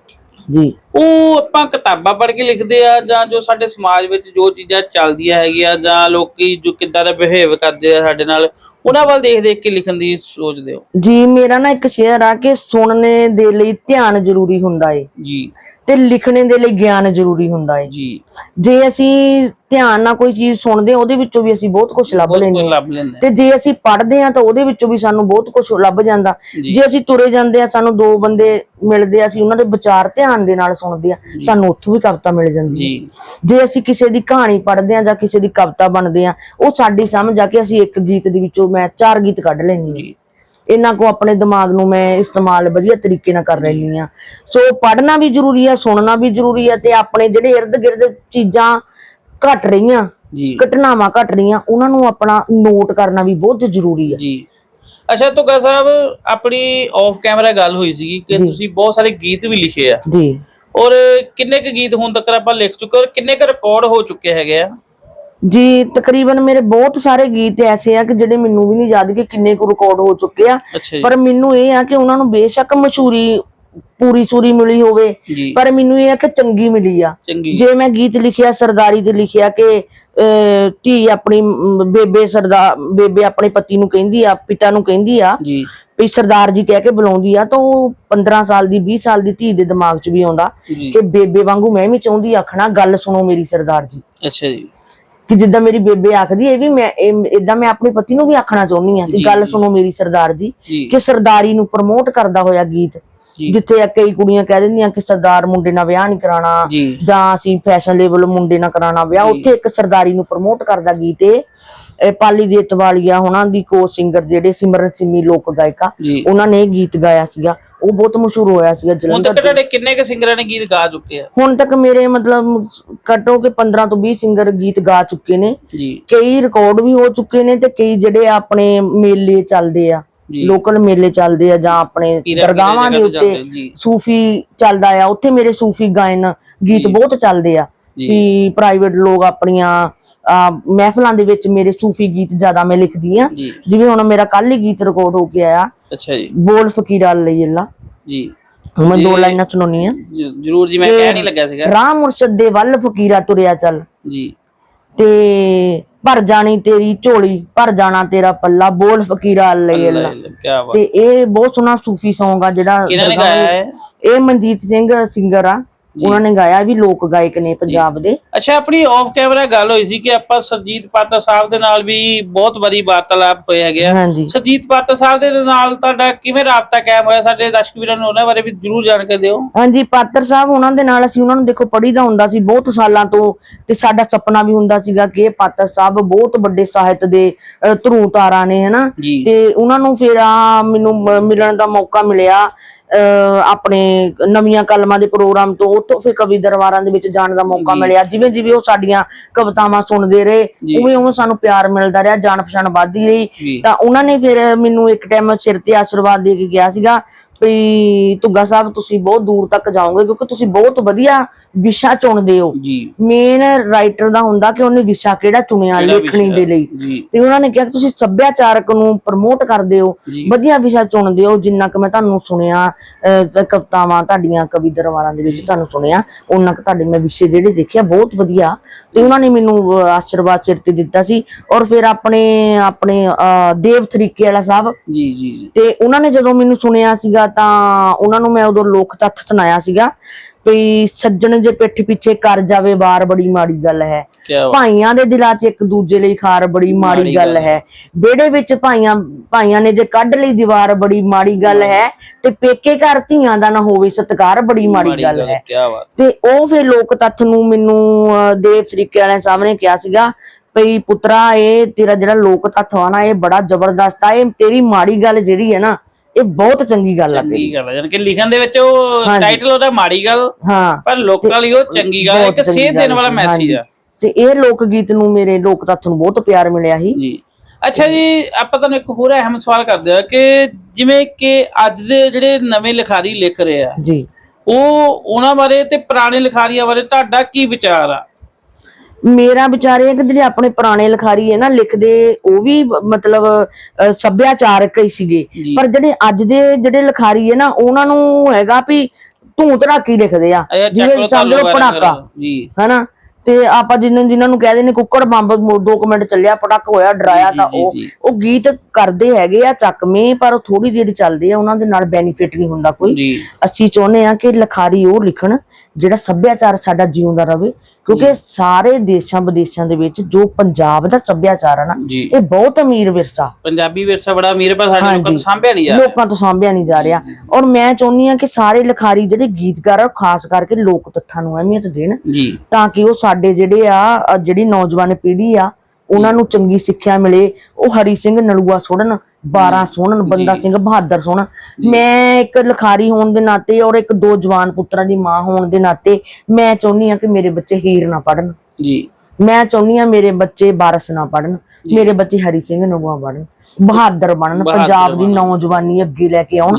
ਜੀ। ਉਹ ਆਪਾਂ ਕਿਤਾਬਾਂ ਪੜ੍ਹ ਕੇ ਲਿਖਦੇ ਆ ਜਾਂ ਜੋ ਸਾਡੇ ਸਮਾਜ ਵਿੱਚ ਜੋ ਚੀਜ਼ਾਂ ਚੱਲਦੀਆਂ ਹੈਗੀਆਂ ਜਾਂ ਲੋਕੀ ਜੋ ਕਿੱਦਾਂ ਦਾ ਬਿਹੇਵ ਕਰਦੇ ਆ ਸਾਡੇ ਨਾਲ ਉਹਨਾਂ ਵੱਲ ਦੇਖ ਦੇਖ ਕੇ ਲਿਖਣ ਦੀ ਸੋਚਦੇ ਹੋ? ਜੀ ਮੇਰਾ ਨਾ ਇੱਕ ਸ਼ੇਅਰ ਆ ਕਿ ਸੁਣਨੇ ਦੇ ਲਈ ਧਿਆਨ ਜ਼ਰੂਰੀ ਹੁੰਦਾ ਏ। ਜੀ। ਤੇ ਲਿਖਣੇ ਦੇ ਲਈ ਗਿਆਨ ਜ਼ਰੂਰੀ ਹੁੰਦਾ ਏ। ਜੀ। ਜੇ ਅਸੀਂ ਧਿਆਨ ਨਾਲ ਕੋਈ ਚੀਜ਼ ਸੁਣਦੇ ਹਾਂ ਉਹਦੇ ਵਿੱਚੋਂ ਵੀ ਅਸੀਂ ਬਹੁਤ ਕੁਝ ਲੱਭ ਲੈਂਦੇ ਹਾਂ। ਤੇ ਜੇ ਅਸੀਂ ਪੜ੍ਹਦੇ ਹਾਂ ਤਾਂ ਉਹਦੇ ਵਿੱਚੋਂ ਵੀ ਸਾਨੂੰ ਬਹੁਤ ਕੁਝ ਲੱਭ ਜਾਂਦਾ। ਜੀ। ਅਸੀਂ ਤੁਰੇ ਜਾਂਦੇ ਆ ਸਾਨੂੰ ਦੋ ਬੰਦੇ ਮਿਲਦੇ ਆ ਅਸੀਂ ਉਹਨਾਂ ਦੇ ਵਿਚਾਰ ਧਿਆਨ ਦੇ ਨਾਲ ਸੁਣਦੇ ਆ ਸਾਨੂੰ ਉੱਥੋਂ ਵੀ ਕਵਿਤਾ ਮਿਲ ਜਾਂਦੀ ਹੈ। ਜੀ। ਜੇ ਅਸੀਂ ਕਿਸੇ ਦੀ ਕਹਾਣੀ ਪੜ੍ਹਦੇ ਆ ਜਾਂ ਕਿਸੇ ਦੀ ਕਵਿਤਾ ਬਣਦੇ ਆ ਉਹ ਸਾਡੀ ਸਮਝ ਆ ਕੇ ਅਸੀਂ ਇੱਕ ਗੀਤ ਦੇ ਵਿੱਚੋਂ ਮੈਂ ਚਾਰ ਗੀਤ ਕੱਢ ਲੈਂਦੀ ਹਾਂ। ਇਹਨਾਂ ਕੋ ਆਪਣੇ ਦਿਮਾਗ ਨੂੰ ਮੈਂ ਇਸਤੇਮਾਲ ਵਧੀਆ ਤਰੀਕੇ ਨਾਲ ਕਰ ਲੈਂਦੀ ਆ ਸੋ ਪੜ੍ਹਨਾ ਵੀ ਜ਼ਰੂਰੀ ਆ ਸੁਣਨਾ ਵੀ ਜ਼ਰੂਰੀ ਆ ਤੇ ਆਪਣੇ ਜਿਹੜੇ ਇਰਦ ਗਿਰਦ ਚੀਜ਼ਾਂ ਘਟ ਰਹੀਆਂ ਜੀ। ਘਟਨਾਵਾਂ ਘਟ ਰਹੀਆਂ ਉਹਨਾਂ ਨੂੰ ਆਪਣਾ ਨੋਟ ਕਰਨਾ ਵੀ ਬਹੁਤ ਜ਼ਰੂਰੀ ਆ ਜੀ। ਅੱਛਾ ਤੁਗਾ ਸਾਹਿਬ ਆਪਣੀ ਆਫ ਕੈਮਰਾ ਗੱਲ ਹੋਈ ਸੀਗੀ ਕਿ ਤੁਸੀਂ ਬਹੁਤ ਸਾਰੇ ਗੀਤ ਵੀ ਲਿਖੇ ਆ। ਜੀ। ਔਰ ਕਿੰਨੇ ਕੁ ਗੀਤ ਹੁਣ ਤੱਕ ਆਪਾਂ ਲਿਖ ਚੁੱਕੇ ਔਰ ਕਿੰਨੇ ਕੁ ਰਿਕਾਰਡ ਹੋ ਚੁੱਕੇ ਹੈਗੇ ਆ? ਜੀ ਤਕਰੀਬਨ ਮੇਰੇ ਬਹੁਤ ਸਾਰੇ ਗੀਤ ਐਸੇ ਆ ਕਿ ਜਿਹੜੇ ਮੈਨੂੰ ਵੀ ਨਹੀਂ ਯਾਦ ਕਿ ਕਿੰਨੇ ਕੁ ਰਿਕਾਰਡ ਹੋ ਚੁੱਕੇ ਆ। ਪਰ ਮੈਨੂੰ ਇਹ ਆ ਕਿ ਉਹਨਾਂ ਨੂੰ ਬੇਸ਼ੱਕ ਮਸ਼ਹੂਰੀ ਪੂਰੀ ਸੂਰੀ ਮਿਲੀ ਹੋਵੇ। ਪਰ ਮੈਨੂੰ ਇਹ ਆ ਕਿ ਚੰਗੀ ਮਿਲੀ ਆ। ਜੇ ਮੈਂ ਗੀਤ ਲਿਖਿਆ ਸਰਦਾਰੀ ਤੇ ਲਿਖਿਆ ਕਿ ਧੀ ਆਪਣੀ ਬੇਬੇ ਸਰਦਾਰ ਬੇਬੇ ਆਪਣੇ ਪਤੀ ਨੂੰ ਕਹਿੰਦੀ ਆ ਪਿਤਾ ਨੂੰ ਕਹਿੰਦੀ ਆ ਵੀ ਸਰਦਾਰ ਜੀ ਕਹਿ ਕੇ ਬੁਲਾਉਂਦੀ ਆ ਤਾਂ ਉਹ 15 ਸਾਲ ਦੀ 20 ਸਾਲ ਦੀ ਧੀ ਦੇ ਦਿਮਾਗ 'ਚ ਵੀ ਆਉਂਦਾ ਕਿ ਬੇਬੇ ਵਾਂਗੂ ਮੈਂ ਵੀ ਚਾਹੁੰਦੀ ਆਖਣਾ ਗੱਲ ਸੁਣੋ ਮੇਰੀ ਸਰਦਾਰ ਜੀ। ਅੱਛਾ ਜੀ। ਕਿ ਜਿੱਦਾਂ ਮੇਰੀ ਬੇਬੇ ਆਖਦੀ ਇਹ ਵੀ ਮੈਂ ਇਦਾਂ ਮੈਂ ਆਪਣੇ ਪਤੀ ਨੂੰ ਵੀ ਆਖਣਾ ਚਾਹੁੰਦੀ ਆ ਕਿ ਗੱਲ। ਸੁਣੋ ਮੇਰੀ ਸਰਦਾਰ ਜੀ ਕਿ ਸਰਦਾਰੀ ਨੂੰ ਪ੍ਰਮੋਟ ਕਰਦਾ ਹੋਇਆ ਗੀਤ ਜਿੱਥੇ ਕਈ ਕੁੜੀਆਂ ਕਹਿ ਦਿੰਦੀਆਂ ਕਿ ਸਰਦਾਰ ਮੁੰਡੇ ਨਾਲ ਵਿਆਹ ਨਹੀਂ ਕਰਾਉਣਾ ਜੀ। ਅਸੀਂ ਫੈਸ਼ਨ ਲੈਵਲ ਮੁੰਡੇ ਨਾਲ ਕਰਾਉਣਾ ਵਿਆਹ ਉੱਥੇ ਇੱਕ ਸਰਦਾਰੀ ਨੂੰ ਪ੍ਰਮੋਟ ਕਰਦਾ ਗੀਤ ਇਹ। ਪਾਲੀ ਜੇਤ ਵਾਲੀਆ ਉਹਨਾਂ ਦੀ ਕੋ ਸਿੰਗਰ ਜਿਹੜੇ ਸਿਮਰਨ ਸਿੰਮੀ ਲੋਕ ਗਾਇਕਾ ਉਹਨਾਂ ਨੇ ਇਹ ਗੀਤ ਗਾਇਆ ਸੀਗਾ। ਉਹ ਬਹੁਤ ਮਸ਼ਹੂਰ ਹੋਇਆ ਸੀਗਾ ਹੁਣ ਜਲੰਧਰ ਤੱਕ ਤੁਹਾਡੇ ਕਿੰਨੇ ਕੁ ਸਿੰਗਰਾਂ ਨੇ ਗੀਤ ਗਾ ਚੁੱਕੇ ਆ? ਹੁਣ ਤੱਕ ਮੇਰੇ ਮਤਲਬ ਘੱਟੋ ਕਿ 15 ਤੋਂ 20 ਸਿੰਗਰ ਗੀਤ ਗਾ ਚੁੱਕੇ ਨੇ। ਜੀ। ਕਈ ਰਿਕਾਰਡ ਵੀ ਹੋ ਚੁੱਕੇ ਨੇ ਤੇ ਕਈ ਜਿਹੜੇ ਆਪਣੇ ਮੇਲੇ ਚੱਲਦੇ ਆ ਜੀ। ਲੋਕਲ ਮੇਲੇ ਚੱਲਦੇ ਆ ਜਾਂ ਆਪਣੇ ਪੀਰਾਂ ਦਰਗਾਹਾਂ ਦੇ ਪੀਰਾਂ ਜਗ੍ਹਾ ਤੇ ਉੱਤੇ ਜਾਂਦੇ, ਜੀ। ਸੂਫੀ ਚੱਲਦਾ ਆ ਉੱਥੇ ਮੇਰੇ ਸੂਫੀ ਗਾਇਨ ਗੀਤ ਜੀ। ਬਹੁਤ ਚੱਲਦੇ ਆ ਜੀ। ਕਿ ਪ੍ਰਾਈਵੇਟ ਲੋਕ ਆਪਣੀਆਂ ਅਹ, ਮਹਿਫਲਾਂ ਦੇ ਵਿੱਚ ਮੇਰੇ ਸੂਫੀ ਗੀਤ ਜ਼ਿਆਦਾ ਮੈਂ ਲਿਖਦੀ ਆ। ਜੀ। ਜਿਵੇਂ ਹੁਣ ਮੇਰਾ ਕੱਲ ਹੀ ਗੀਤ ਰਿਕਾਰਡ ਹੋ ਕੇ ਆਇਆ ਅੱਛਾ ਜੀ। ਬੋਲ ਫਕੀਰਾ ਲਈ ਅੱਲਾ ਜੀ। ਮੈਂ ਦੋ। ਲਾਈਨਾਂ ਸੁਣਾਉਣੀ ਆ ਜ- ਜਰੂਰ ਜੀ ਮੈਂ ਕਹਿ ਨਹੀਂ ਲੱਗਿਆ ਸੀਗਾ। ਰਾਹ ਮੁਰਸ਼ਦ ਦੇ ਵੱਲ ਫਕੀਰਾ ਤੁਰਿਆ ਚੱਲ। ਜੀ। ਤੇ ਭਰ ਜਾਣੀ ਤੇਰੀ ਝੋਲੀ ਭਰ ਜਾਣਾ ਤੇਰਾ ਪੱਲਾ ਬੋਲ ਫਕੀਰਾ ਲਈ ਅੱਲਾ ਤੇ ਇਹ ਬਹੁਤ ਸੋਹਣਾ ਸੂਫੀ Song ਆ ਜਿਹੜਾ ਇਹ? ਮਨਜੀਤ ਸਿੰਘ ਸਿੰਗਰ ਆ। ਉਹਨਾਂ ਨੇ ਗਾਇਆ ਵੀ ਲੋਕ ਗਾਇਕ ਨੇ ਪੰਜਾਬ ਦੇ। ਅੱਛਾ ਆਪਣੀ ਆਫ ਕੈਮਰਾ ਗੱਲ ਹੋਈ ਸੀ ਕਿ ਆਪਾਂ ਸਰਜੀਤ ਪਾਤਰ ਸਾਹਿਬ ਦੇ ਨਾਲ ਵੀ ਬਹੁਤ ਵਾਰੀ ਵਾਰਤਾਲਾਪ ਹੋਏ ਹੈਗੇ ਆ। ਹਾਂਜੀ। ਸਰਜੀਤ ਪਾਤਰ ਸਾਹਿਬ ਦੇ ਨਾਲ ਤੁਹਾਡਾ ਕਿਵੇਂ ਰਾਬਤਾ ਕਾਇਮ ਹੋਇਆ? ਸਾਡੇ ਦਰਸ਼ਕ ਵੀਰਾਂ ਨੂੰ ਉਹਨਾਂ ਬਾਰੇ ਵੀ ਜਰੂਰ ਜਾਣਕਾਰੀ ਦਿਓ। ਹਾਂਜੀ ਪਾਤਰ ਸਾਹਿਬ ਉਹਨਾਂ ਦੇ ਨਾਲ ਅਸੀਂ ਉਹਨਾਂ ਨੂੰ ਦੇਖੋ ਪੜ੍ਹੀਦਾ ਹੁੰਦਾ ਸੀ ਬਹੁਤ ਸਾਲਾਂ ਤੋਂ ਤੇ ਸਾਡਾ ਸੁਪਨਾ ਵੀ ਹੁੰਦਾ ਸੀਗਾ ਕਿ ਇਹ ਪਾਤਰ ਸਾਹਿਬ ਬਹੁਤ ਵੱਡੇ ਸਾਹਿਤ ਦੇ ਧਰੂ ਤਾਰਾ ਨੇ ਹਨਾ? ਤੇ ਉਹਨਾਂ ਨੂੰ ਫਿਰ ਆ ਮੈਨੂੰ ਮਿਲਣ ਦਾ ਮੌਕਾ ਮਿਲਿਆ। ਆਪਣੇ ਨਵੀਆਂ ਕਲਮਾਂ ਦੇ ਪ੍ਰੋਗਰਾਮ ਤੋਂ ਉੱਥੋਂ ਫਿਰ ਕਵੀ ਦਰਬਾਰਾਂ ਦੇ ਵਿੱਚ ਜਾਣ ਦਾ ਮੌਕਾ। ਮਿਲਿਆ ਜਿਵੇਂ ਜਿਵੇਂ ਉਹ ਸਾਡੀਆਂ ਕਵਿਤਾਵਾਂ ਸੁਣਦੇ ਰਹੇ। ਉਵੇਂ ਉਵੇਂ ਸਾਨੂੰ ਪਿਆਰ ਮਿਲਦਾ ਰਿਹਾ ਜਾਣ ਪਛਾਣ ਵੱਧਦੀ ਰਹੀ ਤਾਂ ਉਹਨਾਂ ਨੇ ਫਿਰ ਮੈਨੂੰ ਇੱਕ ਟਾਈਮ ਸਿਰ ਤੇ ਆਸ਼ੀਰਵਾਦ ਦੇ ਕੇ ਗਿਆ ਸੀਗਾ ਵੀ ਧੁੱਗਾ ਸਾਹਿਬ ਤੁਸੀਂ ਬਹੁਤ ਦੂਰ ਤੱਕ ਜਾਓਗੇ ਕਿਉਂਕਿ ਤੁਸੀਂ ਬਹੁਤ ਵਧੀਆ ਵਿਸ਼ਾ ਚੁਣਦੇ ਹੋ। ਜੀ। ਮੇਨ ਰਾਈਟਰ ਦਾ ਹੁੰਦਾ ਕਿ ਉਹਨੇ ਵਿਸ਼ਾ ਕਿਹੜਾ ਚੁਣਿਆ ਲੇਖਣੀ? ਦੇ ਲਈ। ਤੇ ਉਹਨਾਂ ਨੇ ਕਿਹਾ ਕਿ ਤੁਸੀਂ ਸੱਭਿਆਚਾਰਕ ਨੂੰ ਪ੍ਰਮੋਟ ਕਰਦੇ ਹੋ ਵਧੀਆ ਵਿਸ਼ਾ ਚੁਣਦੇ ਹੋ ਜਿੰਨਾ ਕਿ ਮੈਂ ਤੁਹਾਨੂੰ ਸੁਣਿਆ ਕਵਿਤਾਵਾਂ ਤੁਹਾਡੀਆਂ ਕਵੀ ਦਰਬਾਰਾਂ ਦੇ ਵਿੱਚ ਤੁਹਾਨੂੰ ਸੁਣਿਆ ਉਹਨਾਂ ਕਿ ਤੁਹਾਡੇ ਮੈਂ ਵਿਸ਼ੇ ਜਿਹੜੇ ਦੇਖਿਆ ਬਹੁਤ ਵਧੀਆ। ਤੇ ਉਹਨਾਂ ਨੇ ਮੈਨੂੰ ਆਸ਼ੀਰਵਾਦ ਸਿਰ ਤੇ ਦਿੱਤਾ ਸੀ। ਔਰ ਫਿਰ ਆਪਣੇ ਆਪਣੇ ਦੇਵ ਤਰੀਕੇ ਵਾਲਾ ਸਾਹਿਬ ਜੀ ਜੀ। ਤੇ ਉਹਨਾਂ ਨੇ ਜਦੋਂ ਮੈਨੂੰ ਸੁਣਿਆ ਸੀਗਾ ਤਾਂ ਉਹਨਾਂ ਨੂੰ ਮੈਂ ਉਦੋਂ ਲੋਕ ਤੱਥ ਸੁਣਾਇਆ ਸੀਗਾ। ਵੀ ਸੱਜਣ ਜੇ ਪਿੱਠ ਪਿੱਛੇ ਕਰ ਜਾਵੇ ਵਾਰ ਬੜੀ ਮਾੜੀ ਗੱਲ ਹੈ। ਭਾਈਆਂ ਦੇ ਦਿਲਾਂ 'ਚ ਇੱਕ ਦੂਜੇ ਲਈ ਖਾਰ ਬੜੀ ਮਾੜੀ ਗੱਲ ਹੈ। ਵਿਹੜੇ ਵਿੱਚ ਭਾਈਆਂ ਭਾਈਆਂ ਨੇ ਜੇ ਕੱਢ ਲਈ ਦੀਵਾਰ ਬੜੀ ਮਾੜੀ ਗੱਲ ਹੈ ਤੇ ਪੇਕੇ ਘਰ ਧੀਆਂ ਦਾ ਨਾ ਹੋਵੇ ਸਤਕਾਰ ਬੜੀ ਮਾੜੀ ਗੱਲ ਹੈ। ਤੇ ਉਹ ਫਿਰ ਲੋਕ ਤੱਥ ਨੂੰ ਮੈਨੂੰ ਦੇਵ ਤਰੀਕੇ ਵਾਲਿਆਂ ਸਾਹਮਣੇ ਕਿਹਾ ਸੀਗਾ ਭਈ ਪੁੱਤਰਾ ਇਹ ਤੇਰਾ ਜਿਹੜਾ ਲੋਕ ਤੱਥ ਆ ਨਾ ਇਹ ਬੜਾ ਜ਼ਬਰਦਸਤ ਆ ਇਹ ਤੇਰੀ ਮਾੜੀ ਗੱਲ ਜਿਹੜੀ ਹੈ ਨਾ ਇਹ ਬਹੁਤ ਚੰਗੀ ਗੱਲ ਆ ਤੇਰੀ। ਚੰਗੀ ਗੱਲ ਹੈ ਯਾਨੀ ਕਿ ਲਿਖਣ ਦੇ ਵਿੱਚ ਉਹ ਹਾਂਜੀ। ਟਾਈਟਲ ਉਹਦਾ ਮਾੜੀ ਗੱਲ ਹਾਂ। ਪਰ ਲੋਕਾਂ ਲਈ ਉਹ ਚੰਗੀ ਗੱਲ ਹੈ, ਚੰਗੀ ਸੇਧ ਦੇਣ ਗੱਲ ਵਾਲਾ ਮੈਸੇਜ। ਆ। ਤੇ ਇਹ ਲੋਕ ਗੀਤ ਨੂੰ ਮੇਰੇ ਲੋਕ ਤੱਥ ਨੂੰ ਬਹੁਤ ਪਿਆਰ ਮਿਲਿਆ ਸੀ। ਜੀ। ਅੱਛਾ ਜੀ ਆਪਾਂ ਤੁਹਾਨੂੰ ਇੱਕ ਹੋਰ ਅਹਿਮ ਸਵਾਲ ਕਰਦੇ ਆ ਕਿ ਜਿਵੇਂ ਕਿ ਅੱਜ ਦੇ ਜਿਹੜੇ ਨਵੇਂ ਲਿਖਾਰੀ ਲਿਖ ਰਹੇ ਆ ਜੀ। ਉਹ ਉਹਨਾਂ ਬਾਰੇ ਤੇ ਪੁਰਾਣੇ ਲਿਖਾਰੀਆਂ ਬਾਰੇ ਤੁਹਾਡਾ ਕੀ ਵਿਚਾਰ ਆ? ਮੇਰਾ ਵਿਚਾਰ ਇਹ ਕਿ ਜਿਹੜੇ ਆਪਣੇ ਪੁਰਾਣੇ ਲਿਖਾਰੀ ਹੈ ਨਾ ਲਿਖਦੇ ਉਹ ਵੀ ਮਤਲਬ ਸੱਭਿਆਚਾਰਕ ਹੀ ਸੀਗੇ। ਪਰ ਜਿਹੜੇ ਅੱਜ ਦੇ ਜਿਹੜੇ ਲਿਖਾਰੀ ਹੈ ਨਾ ਉਹਨਾਂ ਨੂੰ ਹੈਗਾ ਵੀ ਧੂੰ ਧੜਾਕੀ ਲਿਖਦੇ ਆ। ਜਿਵੇਂ ਲਓ ਪੜਾਕਾ। ਜੀ। ਹਨਾ? ਤੇ ਆਪਾਂ ਜਿਨ੍ਹਾਂ ਨੂੰ ਕਹਿੰਦੇ ਨੇ ਕੁੱਕੜ ਬੰਬ ਮੋ- ਦੋ ਕੁ ਮਿੰਟ ਚੱਲਿਆ ਪਟਕ ਹੋਇਆ ਡਰਾਇਆ ਤਾਂ ਉਹ। ਉਹ ਗੀਤ ਕਰਦੇ ਹੈਗੇ ਆ ਚੱਕਵੇਂ ਪਰ ਉਹ ਥੋੜੀ ਜਿਹੀ ਚੱਲਦੇ ਆ ਉਹਨਾਂ ਦੇ ਨਾਲ ਬੈਨੀਫਿਟ ਨਹੀਂ ਹੁੰਦਾ ਕੋਈ। ਅਸੀਂ ਚਾਹੁੰਦੇ ਆ ਕਿ ਲਿਖਾਰੀ ਉਹ ਲਿਖਣ ਜਿਹੜਾ ਸੱਭਿਆਚਾਰ ਸਾਡਾ ਜਿਉਂਦਾ ਰਵੇ। ਕਿਉਂਕਿ ਸਾਰੇ ਦੇਸ਼ਾਂ ਵਿਦੇਸ਼ਾਂ ਦੇ ਵਿੱਚ ਜੋ ਪੰਜਾਬ ਦਾ ਸੱਭਿਆਚਾਰ ਹੈ ਨਾ ਇਹ ਬਹੁਤ ਅਮੀਰ ਵਿਰਸਾ। ਪੰਜਾਬੀ ਵਿਰਸਾ ਬੜਾ ਅਮੀਰ ਪਰ ਸਾਡੇ ਲੋਕਾਂ ਤੋਂ। ਸਾਂਭਿਆ ਨਹੀਂ ਜਾ ਲੋਕਾਂ ਤੋਂ ਸਾਂਭਿਆ ਨਹੀਂ ਜਾ ਰਿਹਾ। ਔਰ ਮੈਂ ਚਾਹੁੰਦੀ ਆ ਕਿ ਸਾਰੇ ਲਿਖਾਰੀ ਜਿਹੜੇ ਗੀਤਕਾਰ ਆ ਖਾਸ ਕਰਕੇ ਲੋਕ ਤੱਥਾਂ ਨੂੰ ਅਹਿਮੀਅਤ ਦੇਣ ਤਾਂ ਕਿ ਉਹ ਸਾਡੇ ਜਿਹੜੇ ਆ ਜਿਹੜੀ ਨੌਜਵਾਨ ਪੀੜ੍ਹੀ ਆ ਉਹਨਾਂ ਨੂੰ ਚੰਗੀ ਸਿੱਖਿਆ ਮਿਲੇ ਉਹ ਹਰੀ ਸਿੰਘ ਨਲੂਆ ਸੁਣਨ 12 ਸੁਣਨ ਬੰਦਾ ਸਿੰਘ ਬਹਾਦਰ ਸੁਣਨ ਮੈਂ ਇੱਕ ਲਿਖਾਰੀ ਹੋਣ ਦੇ ਨਾਤੇ ਔਰ ਇੱਕ ਦੋ ਜਵਾਨ ਪੁੱਤਰਾਂ ਦੀ ਮਾਂ ਹੋਣ ਦੇ ਨਾਤੇ ਮੈਂ ਚਾਹੁੰਦੀ ਆ ਕਿ ਮੇਰੇ ਬੱਚੇ ਹੀਰ ਨਾ ਪੜਨ ਜੀ। ਮੈਂ ਚਾਹੁੰਦੀ ਆ ਮੇਰੇ ਬੱਚੇ ਬਾਰਸ ਨਾ ਪੜਨ ਮੇਰੇ ਬੱਚੇ ਹਰੀ ਸਿੰਘ ਨਲੂਆ ਪੜਨ ਬਹਾਦਰ ਬਣਨ ਪੰਜਾਬ ਦੀ। ਨੌਜਵਾਨੀ ਅੱਗੇ ਲੈ ਕੇ ਆਉਣ।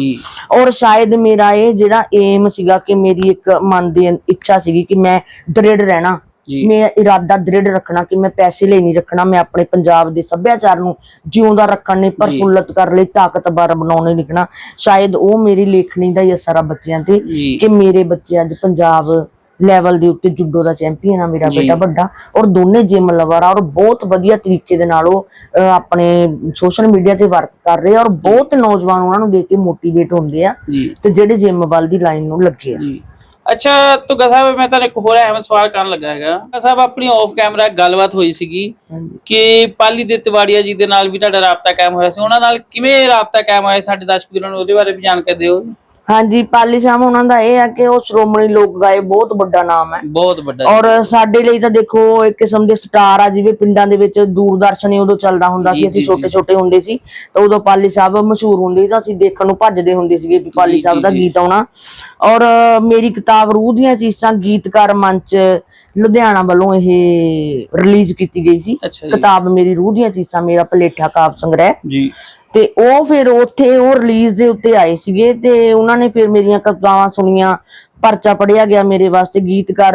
ਔਰ ਸ਼ਾਇਦ ਮੇਰਾ ਇਹ ਜਿਹੜਾ ਏਮ ਸੀਗਾ ਕਿ ਮੇਰੀ ਇੱਕ ਮਨ ਦੀ ਇੱਛਾ ਸੀਗੀ ਕਿ ਮੈਂ ਦ੍ਰਿੜ ਰਹਿਣਾ। ਮੈਂ ਇਰਾਦਾ ਦ੍ਰਿੜ ਰੱਖਣਾ ਕਿ ਮੈਂ ਪੈਸੇ ਲਈ ਨਹੀਂ ਰੱਖਣਾ ਮੈਂ ਆਪਣੇ ਪੰਜਾਬ ਦੇ ਸੱਭਿਆਚਾਰ ਨੂੰ ਜਿਉਂਦਾ ਰੱਖਣ ਲਈ ਪ੍ਰਫੁੱਲਤ ਕਰਨ ਲਈ ਤਾਕਤਵਰ ਬਣਾਉਣ ਲਿਖਣਾ ਸ਼ਾਇਦ ਉਹ ਮੇਰੀ ਲੇਖਣੀ ਦਾ ਹੀ ਅਸਰ ਆ ਬੱਚਿਆਂ ਤੇ ਕਿ ਮੇਰੇ ਬੱਚੇ ਅੱਜ ਪੰਜਾਬ ਲੈਵਲ ਦੇ ਉੱਤੇ ਜੁੱਡੋ ਦਾ ਚੈਂਪੀਅਨ ਆ ਮੇਰਾ। ਬੇਟਾ ਵੱਡਾ ਔਰ ਦੋਨੇ ਜਿਮ ਲਵਰ ਆ ਔਰ ਬਹੁਤ ਵਧੀਆ ਤਰੀਕੇ ਦੇ ਨਾਲ ਉਹ ਆਪਣੇ ਸੋਸ਼ਲ ਮੀਡੀਆ ਤੇ ਵਰਕ ਕਰ ਰਹੇ ਔਰ ਬਹੁਤ ਨੌਜਵਾਨ ਉਹਨਾਂ ਨੂੰ ਦੇਖ ਕੇ ਮੋਟੀਵੇਟ ਹੁੰਦੇ ਆ ਤੇ ਜਿਹੜੇ ਜਿਮ ਵੱਲ ਦੀ ਲਾਈਨ ਨੂੰ ਲੱਗੇ ਆ। ਅੱਛਾ ਤੁਗਾ ਸਾਹਿਬ ਮੈਂ ਤੁਹਾਨੂੰ ਇੱਕ ਹੋਰ ਅਹਿਮ ਸਵਾਲ ਕਰਨ ਲੱਗਾ ਹੈਗਾ। ਤੁਗਾ ਸਾਹਿਬ ਆਪਣੀ ਆਫ ਕੈਮਰਾ ਗੱਲਬਾਤ ਹੋਈ ਸੀਗੀ ਕਿ ਪਾਲੀ ਦੇ ਤਿਵਾੜੀਆ ਜੀ ਦੇ ਨਾਲ ਵੀ ਤੁਹਾਡਾ ਰਾਬਤਾ ਕਾਇਮ ਹੋਇਆ ਸੀ। ਉਹਨਾਂ ਨਾਲ ਕਿਵੇਂ ਰਾਬਤਾ ਕਾਇਮ ਹੋਇਆ ਸਾਡੇ ਦਰਸ਼ਕ ਨੂੰ? ਉਹਦੇ ਬਾਰੇ ਵੀ ਜਾਣਕਾਰੀ ਦਿਓ। ਹਾਂਜੀ ਪਾਲੀ ਸਾਹਿਬ ਉਹਨਾਂ ਦਾ ਇਹ ਆ ਕਿ ਉਹ ਸ਼੍ਰੋਮਣੀ ਲੋਕ ਗਾਏ ਬਹੁਤ ਵੱਡਾ ਨਾਮ ਹੈ। ਬਹੁਤ ਵੱਡਾ ਔਰ ਸਾਡੇ ਲਈ ਤਾਂ ਦੇਖੋ ਇੱਕ ਕਿਸਮ ਦੇ ਸਟਾਰ ਆ ਜਿਵੇਂ ਪਿੰਡਾਂ ਦੇ ਵਿੱਚ ਦੂਰਦਰਸ਼ਨ ਹੀ ਉਦੋਂ ਚੱਲਦਾ ਹੁੰਦਾ ਸੀ ਅਸੀਂ ਛੋਟੇ ਛੋਟੇ ਹੁੰਦੇ ਸੀ ਤਾਂ ਉਦੋਂ ਪਾਲੀ ਸਾਹਿਬ ਮਸ਼ਹੂਰ ਹੁੰਦੇ ਸੀ ਤਾਂ ਅਸੀਂ ਦੇਖਣ ਨੂੰ ਭੱਜਦੇ ਹੁੰਦੇ ਸੀਗੇ ਵੀ ਪਾਲੀ ਸਾਹਿਬ ਦਾ ਗੀਤ ਆਉਣਾ। ਔਰ ਮੇਰੀ ਕਿਤਾਬ ਰੂਹ ਦੀਆਂ ਚੀਜ਼ਾਂ ਗੀਤਕਾਰ ਮੰਚ ਲੁਧਿਆਣਾ ਵੱਲੋਂ ਇਹ ਰਿਲੀਜ਼ ਕੀਤੀ ਗਈ ਸੀ। ਕਿਤਾਬ ਮੇਰੀ ਰੂਹ ਦੀਆਂ ਚੀਜ਼ਾਂ ਮੇਰਾ ਪਲੇਠਾ ਕਾਵ ਸੰਗ੍ਰਹਿ। ਜੀ। ਤੇ ਉਹ ਫਿਰ ਉੱਥੇ ਉਹ ਰਿਲੀਜ਼ ਦੇ ਉੱਤੇ ਆਏ ਸੀਗੇ ਤੇ ਉਹਨਾਂ ਨੇ ਫਿਰ ਮੇਰੀਆਂ ਕਵਿਤਾਵਾਂ ਸੁਣੀਆਂ। ਪਰਚਾ ਪੜਿਆ ਗਿਆ ਮੇਰੇ ਵਾਸਤੇ ਗੀਤਕਾਰ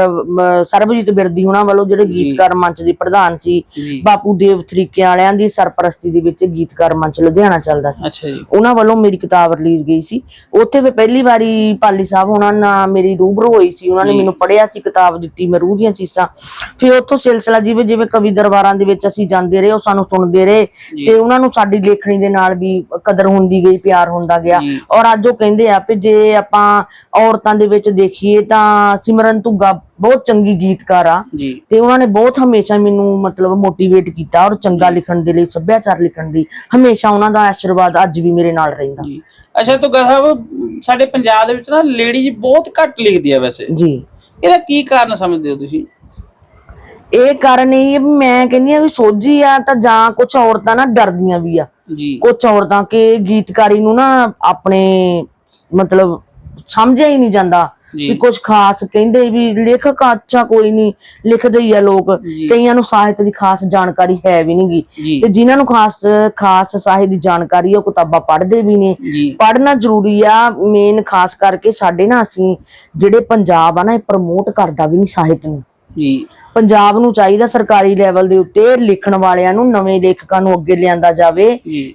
ਸਰਬਜੀਤ ਬਿਰਦੀ ਉਹਨਾਂ ਵੱਲੋਂ ਜਿਹੜੇ ਗੀਤਕਾਰ ਮੰਚ ਦੇ ਪ੍ਰਧਾਨ ਸੀ ਬਾਪੂ ਦੇਵ ਤਰੀਕੇ ਵਾਲਿਆਂ ਦੀ ਸਰਪ੍ਰਸਤੀ ਦੇ ਵਿੱਚ ਗੀਤਕਾਰ ਮੰਚ ਲੁਧਿਆਣਾ ਚੱਲਦਾ ਸੀ। ਉਹਨਾਂ ਵੱਲੋਂ ਮੇਰੀ ਕਿਤਾਬ ਰਿਲੀਜ਼ ਗਈ ਸੀ। ਉੱਥੇ ਫਿਰ ਪਹਿਲੀ ਵਾਰੀ ਪਾਲੀ ਸਾਹਿਬ ਉਹਨਾਂ ਨਾਲ ਮੇਰੀ ਰੂਬਰੂ ਹੋਈ ਸੀ। ਉਹਨਾਂ ਨੇ। ਮੈਨੂੰ ਪੜਿਆ ਸੀ ਕਿਤਾਬ ਦਿੱਤੀ ਮੈਂ ਰੂਹ ਦੀਆਂ ਚੀਜ਼ਾਂ। ਫਿਰ ਉੱਥੋਂ ਸਿਲਸਿਲਾ ਜਿਵੇਂ ਜਿਵੇਂ ਕਵੀ ਦਰਬਾਰਾਂ ਦੇ ਵਿੱਚ ਅਸੀਂ ਜਾਂਦੇ ਰਹੇ ਉਹ ਸਾਨੂੰ ਸੁਣਦੇ ਰਹੇ। ਤੇ ਉਹਨਾਂ ਨੂੰ ਸਾਡੀ ਲੇਖਣੀ ਦੇ ਨਾਲ ਵੀ ਕਦਰ ਹੁੰਦੀ ਗਈ ਪਿਆਰ ਹੁੰਦਾ ਗਿਆ। ਔਰ ਅੱਜ ਉਹ ਕਹਿੰਦੇ ਆ ਕਿ ਜੇ ਆਪਾਂ ਔਰਤਾਂ ਦੇ ਵਿੱਚ ਦੇਖੀਏ ਤਾਂ ਸਿਮਰਨ ਧੁੱਗਾ ਬਹੁਤ ਚੰਗੀ ਗੀਤਕਾਰ ਆ। ਜੀ। ਤੇ ਉਹਨਾਂ ਨੇ ਬਹੁਤ ਹਮੇਸ਼ਾ ਮੈਨੂੰ ਮਤਲਬ ਮੋਟੀਵੇਟ ਕੀਤਾ ਔਰ ਚੰਗਾ ਲਿਖਣ ਦੇ ਲਈ ਸੱਭਿਆਚਾਰ ਲਿਖਣ ਦੀ। ਹਮੇਸ਼ਾ ਉਹਨਾਂ ਦਾ ਆਸ਼ੀਰਵਾਦ ਅੱਜ ਵੀ ਮੇਰੇ ਨਾਲ ਰਹਿੰਦਾ। ਜੀ। ਅੱਛਾ ਤੁਗਾ ਸਾਹਿਬ ਸਾਡੇ ਪੰਜਾਬ ਦੇ ਵਿੱਚ ਨਾ ਲੇਡੀਜ਼ ਬਹੁਤ ਘੱਟ ਲਿਖਦੀ ਆ ਵੈਸੇ। ਜੀ। ਇਹਦਾ ਕੀ ਕਾਰਨ ਸਮਝਦੇ ਹੋ ਤੁਸੀਂ? ਇਹ ਕਾਰਨ ਇਹ ਮੈਂ ਕਹਿੰਦੀ ਆ ਵੀ ਸੋਝੀ ਆ ਤਾਂ ਜਾਂ ਕੁਝ ਔਰਤਾਂ ਨਾ ਡਰਦੀਆਂ ਵੀ ਆ। ਜੀ। ਕੁਝ ਔਰਤਾਂ ਕਿ ਗੀਤਕਾਰੀ ਨੂੰ ਨਾ ਆਪਣੇ ਮਤਲਬ ਸਮਝਿਆ ਹੀ ਨਹੀਂ ਜਾਂਦਾ। ਵੀ ਕੁਝ ਖਾਸ ਕਹਿੰਦੇ ਵੀ ਲੇਖਕ ਅੱਛਾ ਕੋਈ ਨਹੀਂ ਲਿਖਦੇ ਹੀ ਆ ਲੋਕ। ਕਈਆਂ ਨੂੰ ਸਾਹਿਤ ਦੀ ਖਾਸ ਜਾਣਕਾਰੀ ਹੈ ਵੀ ਨਹੀਂਗੀ ਤੇ ਜਿਨ੍ਹਾਂ ਨੂੰ ਖਾਸ ਖਾਸ ਸਾਹਿਤ ਦੀ ਜਾਣਕਾਰੀ ਉਹ ਕਿਤਾਬਾਂ ਪੜ੍ਹਦੇ ਵੀ ਨੇ। ਪੜ੍ਹਨਾ ਜ਼ਰੂਰੀ ਆ ਮੇਨ ਖਾਸ ਕਰਕੇ ਸਾਡੇ ਨਾ ਅਸੀਂ ਜਿਹੜੇ ਪੰਜਾਬ ਆ ਨਾ ਇਹ ਪ੍ਰਮੋਟ ਕਰਦਾ ਵੀ ਨਹੀਂ ਸਾਹਿਤ ਨੂੰ। ਜੀ। ਪੰਜਾਬ ਨੂੰ ਚਾਹੀਦਾ ਸਰਕਾਰੀ ਲੈਵਲ ਦੇ ਉੱਤੇ ਲਿਖਣ ਵਾਲਿਆਂ ਨੂੰ ਨਵੇਂ ਲੇਖਕਾਂ ਨੂੰ ਅੱਗੇ ਲਿਆਂਦਾ ਜਾਵੇ।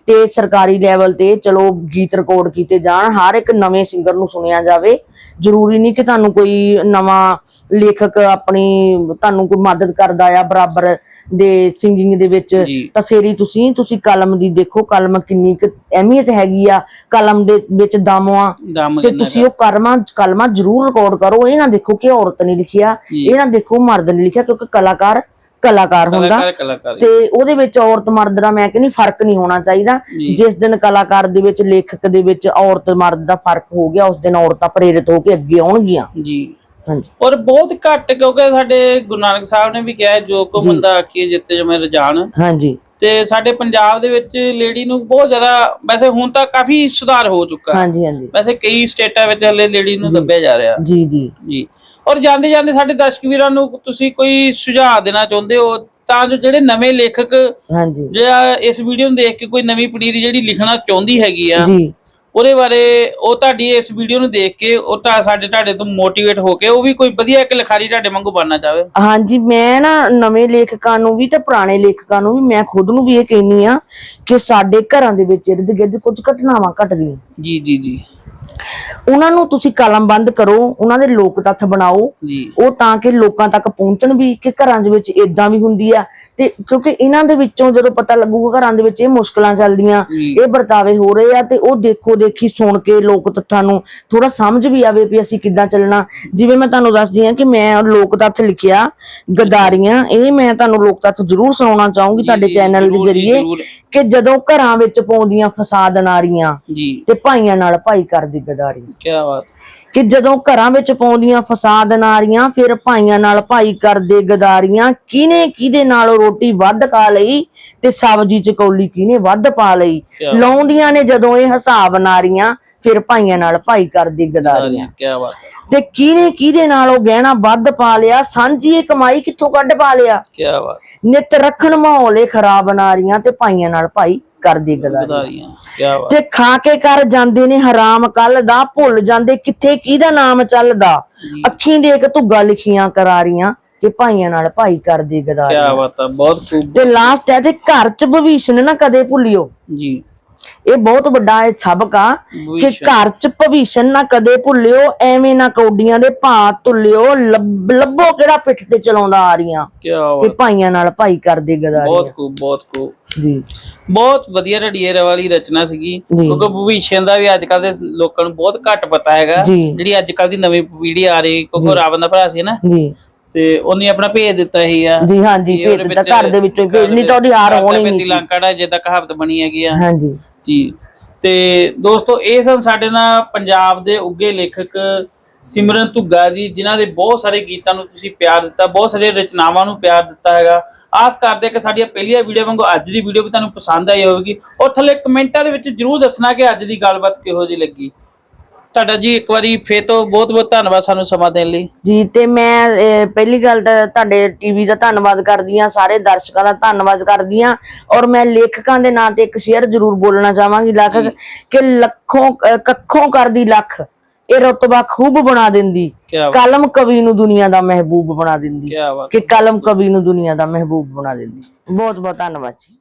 ਤੇ ਸਰਕਾਰੀ ਲੈਵਲ ਤੇ ਚਲੋ ਗੀਤ ਰਿਕਾਰਡ ਕੀਤੇ ਜਾਣ ਹਰ ਇੱਕ ਨਵੇਂ ਸਿੰਗਰ ਨੂੰ ਸੁਣਿਆ ਜਾਵੇ। ਜ਼ਰੂਰੀ ਨਹੀਂ ਕਿ ਤੁਹਾਨੂੰ ਕੋਈ ਨਵਾਂ ਲੇਖਕ ਆਪਣੀ ਤੁਹਾਨੂੰ ਕੋਈ ਮਦਦ ਕਰਦਾ ਆ ਬਰਾਬਰ ਦੇ ਸਿੰਗਿੰਗ ਦੇ ਵਿੱਚ। ਤਾਂ ਫੇਰ ਹੀ ਤੁਸੀਂ ਤੁਸੀਂ ਕਲਮ ਦੀ ਦੇਖੋ ਕਲਮ ਕਿੰਨੀ ਕੁ ਅਹਿਮੀਅਤ ਹੈਗੀ ਆ ਕਲਮ ਦੇ ਵਿੱਚ ਦਮ ਆ ਤੇ ਤੁਸੀਂ ਉਹ ਕਰਮਾ ਕਲਮਾ ਜ਼ਰੂਰ ਰਿਕਾਰਡ ਕਰੋ ਇਹ ਨਾ ਦੇਖੋ ਕਿ ਔਰਤ ਨੇ ਲਿਖਿਆ। ਇਹ ਨਾ ਦੇਖੋ ਮਰਦ ਨੇ ਲਿਖਿਆ ਕਿਉਂਕਿ ਕਲਾਕਾਰ ਕਲਾਕਾਰ ਹੁੰਦਾ। ਕਲਾਕਾਰ ਕਲਾਕਾਰ। ਤੇ ਉਹਦੇ ਵਿੱਚ ਔਰਤ ਮਰਦ ਦਾ ਮੈਂ ਕਹਿੰਦੀ ਫ਼ਰਕ ਨਹੀਂ ਹੋਣਾ ਚਾਹੀਦਾ। ਜੀ। ਜਿਸ ਦਿਨ ਕਲਾਕਾਰ ਦੇ ਵਿੱਚ ਲੇਖਕ ਦੇ ਵਿੱਚ ਔਰਤ ਮਰਦ ਦਾ ਫ਼ਰਕ ਹੋ ਗਿਆ ਉਸ ਦਿਨ ਔਰਤਾਂ ਪ੍ਰੇਰਿਤ ਹੋ ਕੇ ਅੱਗੇ ਆਉਣਗੀਆਂ। ਜੀ। ਹਾਂਜੀ। ਔਰ ਬਹੁਤ ਘੱਟ ਕਿਉਂਕਿ ਸਾਡੇ ਗੁਰੂ ਨਾਨਕ ਸਾਹਿਬ ਨੇ ਵੀ ਕਿਹਾ ਹੈ, ਜੋ ਕੋ ਬੰਦਾ ਆਖੀਏ ਜਿੱਤੇ ਜਮੇ ਰਜਾਨ। ਹਾਂਜੀ। ਤੇ ਸਾਡੇ ਪੰਜਾਬ ਦੇ ਵਿੱਚ ਲੇਡੀ ਨੂੰ ਬਹੁਤ ਜ਼ਿਆਦਾ ਵੈਸੇ ਹੁਣ ਤਾਂ ਕਾਫੀ ਸੁਧਾਰ ਹੋ ਚੁੱਕਾ ਹਾਂਜੀ ਹਾਂਜੀ। ਵੈਸੇ ਕਈ ਸਟੇਟਾਂ ਵਿੱਚ ਹਲੇ ਲੇਡੀ ਨੂੰ ਦੱਬਿਆ ਜਾ ਰਿਹਾ। ਜੀ ਜੀ। ਜੀ। ਔਰ ਜਾਂਦੇ ਜਾਂਦੇ ਸਾਡੇ ਦਰਸ਼ਕ ਵੀਰਾਂ ਨੂੰ ਤੁਸੀਂ ਕੋਈ ਸੁਝਾਅ ਦੇਣਾ ਚਾਹੁੰਦੇ ਹੋ ਤਾਂ ਜੋ ਜਿਹੜੇ ਨਵੇਂ ਲੇਖਕ ਹਾਂਜੀ। ਜਿਹੜਾ ਇਸ ਵੀਡੀਓ ਨੂੰ ਦੇਖ ਕੇ ਕੋਈ ਨਵੀਂ ਪਨੀਰੀ ਜਿਹੜੀ ਲਿਖਣਾ ਚਾਹੁੰਦੀ ਹੈਗੀ ਆ ਜੀ। ਉਹਦੇ ਬਾਰੇ ਉਹ ਤੁਹਾਡੀ ਇਸ ਵੀਡੀਓ ਨੂੰ ਦੇਖ ਕੇ ਉਹ ਤਾਂ ਸਾਡੇ ਤੁਹਾਡੇ ਤੋਂ ਮੋਟੀਵੇਟ ਹੋ ਕੇ ਉਹ ਵੀ ਕੋਈ ਵਧੀਆ ਇੱਕ ਲਿਖਾਰੀ ਤੁਹਾਡੇ ਵਾਂਗੂ ਬਣਨਾ ਚਾਹਵੇ। ਹਾਂਜੀ ਮੈਂ ਨਾ ਨਵੇਂ ਲੇਖਕਾਂ ਨੂੰ ਵੀ ਤੇ ਪੁਰਾਣੇ ਲੇਖਕਾਂ ਨੂੰ ਵੀ ਮੈਂ ਖੁਦ ਨੂੰ ਵੀ ਇਹ ਕਹਿੰਨੀ ਆ ਕਿ ਸਾਡੇ ਘਰਾਂ ਦੇ ਵਿੱਚ ਇਰਦ ਗਿਰਦ ਕੁਝ ਘਟਨਾਵਾਂ ਘਟਦੀਆਂ। ਜੀ ਜੀ ਜੀ। ਉਹਨਾਂ ਨੂੰ ਤੁਸੀਂ ਕਲਮਬੰਦ ਕਰੋ ਉਹਨਾਂ ਦੇ ਲੋਕ ਤੱਥ ਬਣਾਓ। ਉਹ ਤਾਂ ਕਿ ਲੋਕਾਂ ਤੱਕ ਪਹੁੰਚਣ ਵੀ ਕਿ ਘਰਾਂ ਦੇ ਵਿੱਚ ਇਦਾਂ ਵੀ ਹੁੰਦੀ ਆ ਤੇ ਕਿਉਂਕਿ ਇਹਨਾਂ ਦੇ ਵਿੱਚੋਂ ਜਦੋਂ ਪਤਾ ਲੱਗੂਗਾ ਘਰਾਂ ਦੇ ਵਿੱਚ ਇਹ ਮੁਸ਼ਕਲਾਂ ਚੱਲਦੀਆਂ। ਇਹ ਵਰਤਾਵੇ ਹੋ ਰਹੇ ਆ ਤੇ ਉਹ ਦੇਖੋ ਦੇਖੀ ਸੁਣ ਕੇ ਲੋਕ ਤੱਥਾਂ ਨੂੰ ਥੋੜਾ ਸਮਝ ਵੀ ਆਵੇ ਵੀ ਅਸੀਂ ਕਿੱਦਾਂ ਚੱਲਣਾ ਜਿਵੇਂ ਮੈਂ ਤੁਹਾਨੂੰ ਦੱਸਦੀ ਆ ਕਿ ਮੈਂ ਲੋਕ ਤੱਥ ਲਿਖਿਆ ਗਦਾਰੀਆਂ ਇਹ ਮੈਂ ਤੁਹਾਨੂੰ ਲੋਕ ਤੱਥ ਜ਼ਰੂਰ ਸੁਣਾਉਣਾ ਚਾਹੂੰਗੀ ਜੀ, ਚੈਨਲ ਦੇ ਜ਼ਰੀਏ। ਕਿ ਜਦੋਂ ਘਰਾਂ ਵਿੱਚ ਪਾਉਂਦੀਆਂ ਫਸਾਦ ਨਾਰੀਆਂ ਤੇ ਭਾਈਆਂ ਨਾਲ ਭਾਈ ਕਰਦੀ ਗਦਾਰੀ ਕੀ ਬਾਤ ਕਿ ਜਦੋਂ ਘਰਾਂ ਵਿੱਚ ਪਾਉਂਦੀਆਂ ਫਸਾਦ ਨਾਰੀਆਂ ਫਿਰ ਭਾਈਆਂ ਨਾਲ ਭਾਈ ਕਰਦੇ ਗਦਾਰੀਆਂ ਕਿਹਨੇ ਕਿਹਦੇ ਨਾਲ ਰੋਟੀ ਵੱਧ ਖਾ ਲਈ ਤੇ ਸਬਜ਼ੀ ਚ ਕੌਲੀ ਕਿਹਨੇ ਵੱਧ ਪਾ ਲਈ। ਕਿਆ ਲਾਉਂਦੀਆਂ ਨੇ ਜਦੋਂ ਇਹ ਹਿਸਾਬ ਨਾਰੀਆਂ ਫਿਰ ਭਾਈਆਂ ਨਾਲ ਭਾਈ ਕਰਦੀ ਗਦਾਰੀਆਂ। ਕੀ ਬਾਤ ਤੇ ਕਿਹਨੇ ਕਿਹਦੇ ਨਾਲ ਉਹ ਗਹਿਣਾ ਵੱਧ ਪਾ ਲਿਆ ਸਾਂਝੀ ਇਹ ਕਮਾਈ ਕਿੱਥੋਂ ਕੱਢ ਪਾ ਲਿਆ? ਕੀ ਬਾਤ। ਨਿਤ ਰੱਖਣ ਮਾਹੌਲੇ ਖਰਾਬ ਨਾਰੀਆਂ ਤੇ ਭਾਈਆਂ ਨਾਲ ਭਾਈ ਕਰਦੀ ਗਦਾਰੀਆਂ। ਕੀ ਬਾਤ। ਤੇ ਖਾ ਕੇ ਕਰ ਜਾਂਦੇ ਨੇ ਹਰਾਮ ਕੱਲ ਦਾ ਭੁੱਲ ਜਾਂਦੇ ਕਿੱਥੇ ਕਿਹਦਾ ਨਾਮ ਚੱਲਦਾ। ਅੱਖੀਂ ਦੇਖ ਧੁੱਗਾ ਲਿਖੀਆਂ ਕਰਾਰੀਆਂ ਕਿ ਭਾਈਆਂ ਨਾਲ ਭਾਈ ਕਰਦੀ ਕੀ ਗਦਾਰੀਆਂ ਬਾਤ ਆ ਬਹੁਤ ਖੂਬ। ਤੇ ਲਾਸਟ ਹੈ ਤੇ ਘਰ ਚ ਭਵਿਸ਼ਣ ਨਾ ਕਦੇ ਭੁੱਲਿਓ। ਜੀ। ਇਹ ਬਹੁਤ ਵੱਡਾ ਇਹ ਸਬਕ ਆ ਕਿ। ਘਰ ਚ ਭਵਿਸ਼ਣ ਨਾ ਕਦੇ ਭੁੱਲਿਓ ਐਵੇਂ ਨਾ ਕੌਡੀਆਂ ਦੇ ਭਾਅ ਤੁੱਲਿਓ ਲੱਭ- ਕਿਹੜਾ ਪਿੱਠ ਤੇ ਚਲਾਉਂਦਾ ਆ ਰਹੀਆਂ। ਬਾਤ। ਭਾਈਆਂ ਨਾਲ ਭਾਈ ਕਰਦੀ ਗਦਾਰੀਆਂ ਬਹੁਤ ਖੂਬ ਬਹੁਤ ਖੂਬ। ਜੀ। ਬਹੁਤ ਵਧੀਆ ਰੜੀਏ ਵਾਲੀ ਰਚਨਾ ਸੀਗੀ। ਕਿਉਂਕਿ ਭਵਿਸ਼ਯ ਦਾ ਵੀ ਅੱਜ ਕੱਲ ਦੇ ਲੋਕਾਂ ਨੂੰ ਬਹੁਤ ਘੱਟ ਪਤਾ ਹੈਗਾ। ਜਿਹੜੀ ਅੱਜ ਕੱਲ ਦੀ ਨਵੀਂ ਪੀੜ੍ਹੀ ਆ ਰਹੀ ਕਿਉਂਕਿ ਰਾਵਣ ਦਾ ਭਰਾ ਸੀ ਨਾ। ਜੀ। ਤੇ ਉਹਨੇ ਆਪਣਾ ਭੇਜ ਦਿੱਤਾ ਸੀ ਆ ਜੀ ਹਾਂਜੀ ਭੇਜ ਦਿੱਤਾ ਘਰ ਦੇ ਵਿੱਚੋਂ ਨਹੀਂ ਤਾਂ ਉਹਦੀ ਹਾਰ ਹੋਣੀ ਨਹੀਂ ਸੀ। ਲੰਕੜਾ ਜਿੱਦਾਂ ਕਹਾਵਤ ਬਣੀ ਹੈਗੀ ਆ। ਹਾਂਜੀ। ਜੀ। ਤੇ ਦੋਸਤੋ ਇਹ ਸਨ ਸਾਡੇ ਨਾਲ ਪੰਜਾਬ ਦੇ ਉੱਗੇ ਲੇਖਕ ਸਿਮਰਨ ਧੁੱਗਾ ਜੀ ਜਿਨ੍ਹਾਂ ਦੇ ਬਹੁਤ ਸਾਰੇ ਗੀਤਾਂ ਨੂੰ ਤੁਸੀਂ ਪਿਆਰ ਦਿੱਤਾ ਬਹੁਤ ਸਾਰੇ ਰਚਨਾਵਾਂ ਨੂੰ ਪਿਆਰ ਦਿੱਤਾ ਹੈਗਾ। ਆਸ ਕਰਦੇ ਹਾਂ ਕਿ ਸਾਡੀਆਂ ਪਹਿਲੀਆਂ ਵੀਡੀਓ ਵਾਂਗੂ ਅੱਜ ਦੀ ਵੀਡੀਓ ਵੀ ਤੁਹਾਨੂੰ ਪਸੰਦ ਆਈ ਹੋਵੇਗੀ। ਔਰ ਥੱਲੇ ਕਮੈਂਟਾਂ ਦੇ ਵਿੱਚ ਜਰੂਰ ਦੱਸਣਾ ਕਿ ਅੱਜ ਦੀ ਗੱਲਬਾਤ ਕਿਹੋ ਜਿਹੀ ਲੱਗੀ। ਤੁਹਾਡਾ ਜੀ ਇੱਕ ਵਾਰੀ ਫੇਰ ਤੋਂ ਬਹੁਤ ਬਹੁਤ ਧੰਨਵਾਦ ਸਾਨੂੰ ਸਮਾਂ ਦੇਣ ਲਈ। ਜੀ ਤੇ ਮੈਂ ਅਹ, ਪਹਿਲੀ ਗੱਲ ਤਾਂ ਤੁਹਾਡੇ ਟੀਵੀ ਦਾ ਧੰਨਵਾਦ ਕਰਦੀ ਆ ਸਾਰੇ ਦਰਸ਼ਕਾਂ ਦਾ ਧੰਨਵਾਦ ਕਰਦੀ ਆ ਔਰ ਮੈਂ ਲੇਖਕਾਂ ਦੇ ਨਾਂ ਤੇ ਇੱਕ ਸ਼ੇਅਰ ਜ਼ਰੂਰ ਬੋਲਣਾ ਚਾਹਾਂਗੀ। ਲੇਖਕ ਕਿ ਲੱਖੋਂ ਅਹ, ਕੱਖੋਂ ਕਰਦੀ ਲੱਖ ਇਹ ਰਤਬਾ ਖੂਬ ਬਣਾ ਦਿੰਦੀ। ਬਾਤ। ਕਲਮ ਕਵੀ ਨੂੰ ਦੁਨੀਆ ਦਾ ਮਹਿਬੂਬ ਬਣਾ ਦਿੰਦੀ। ਬਾਤ। ਕਿ ਕਲਮ ਕਵੀ ਨੂੰ ਦੁਨੀਆ ਦਾ ਮਹਿਬੂਬ ਬਣਾ ਦਿੰਦੀ। ਬਹੁਤ ਬਹੁਤ ਧੰਨਵਾਦ ਜੀ।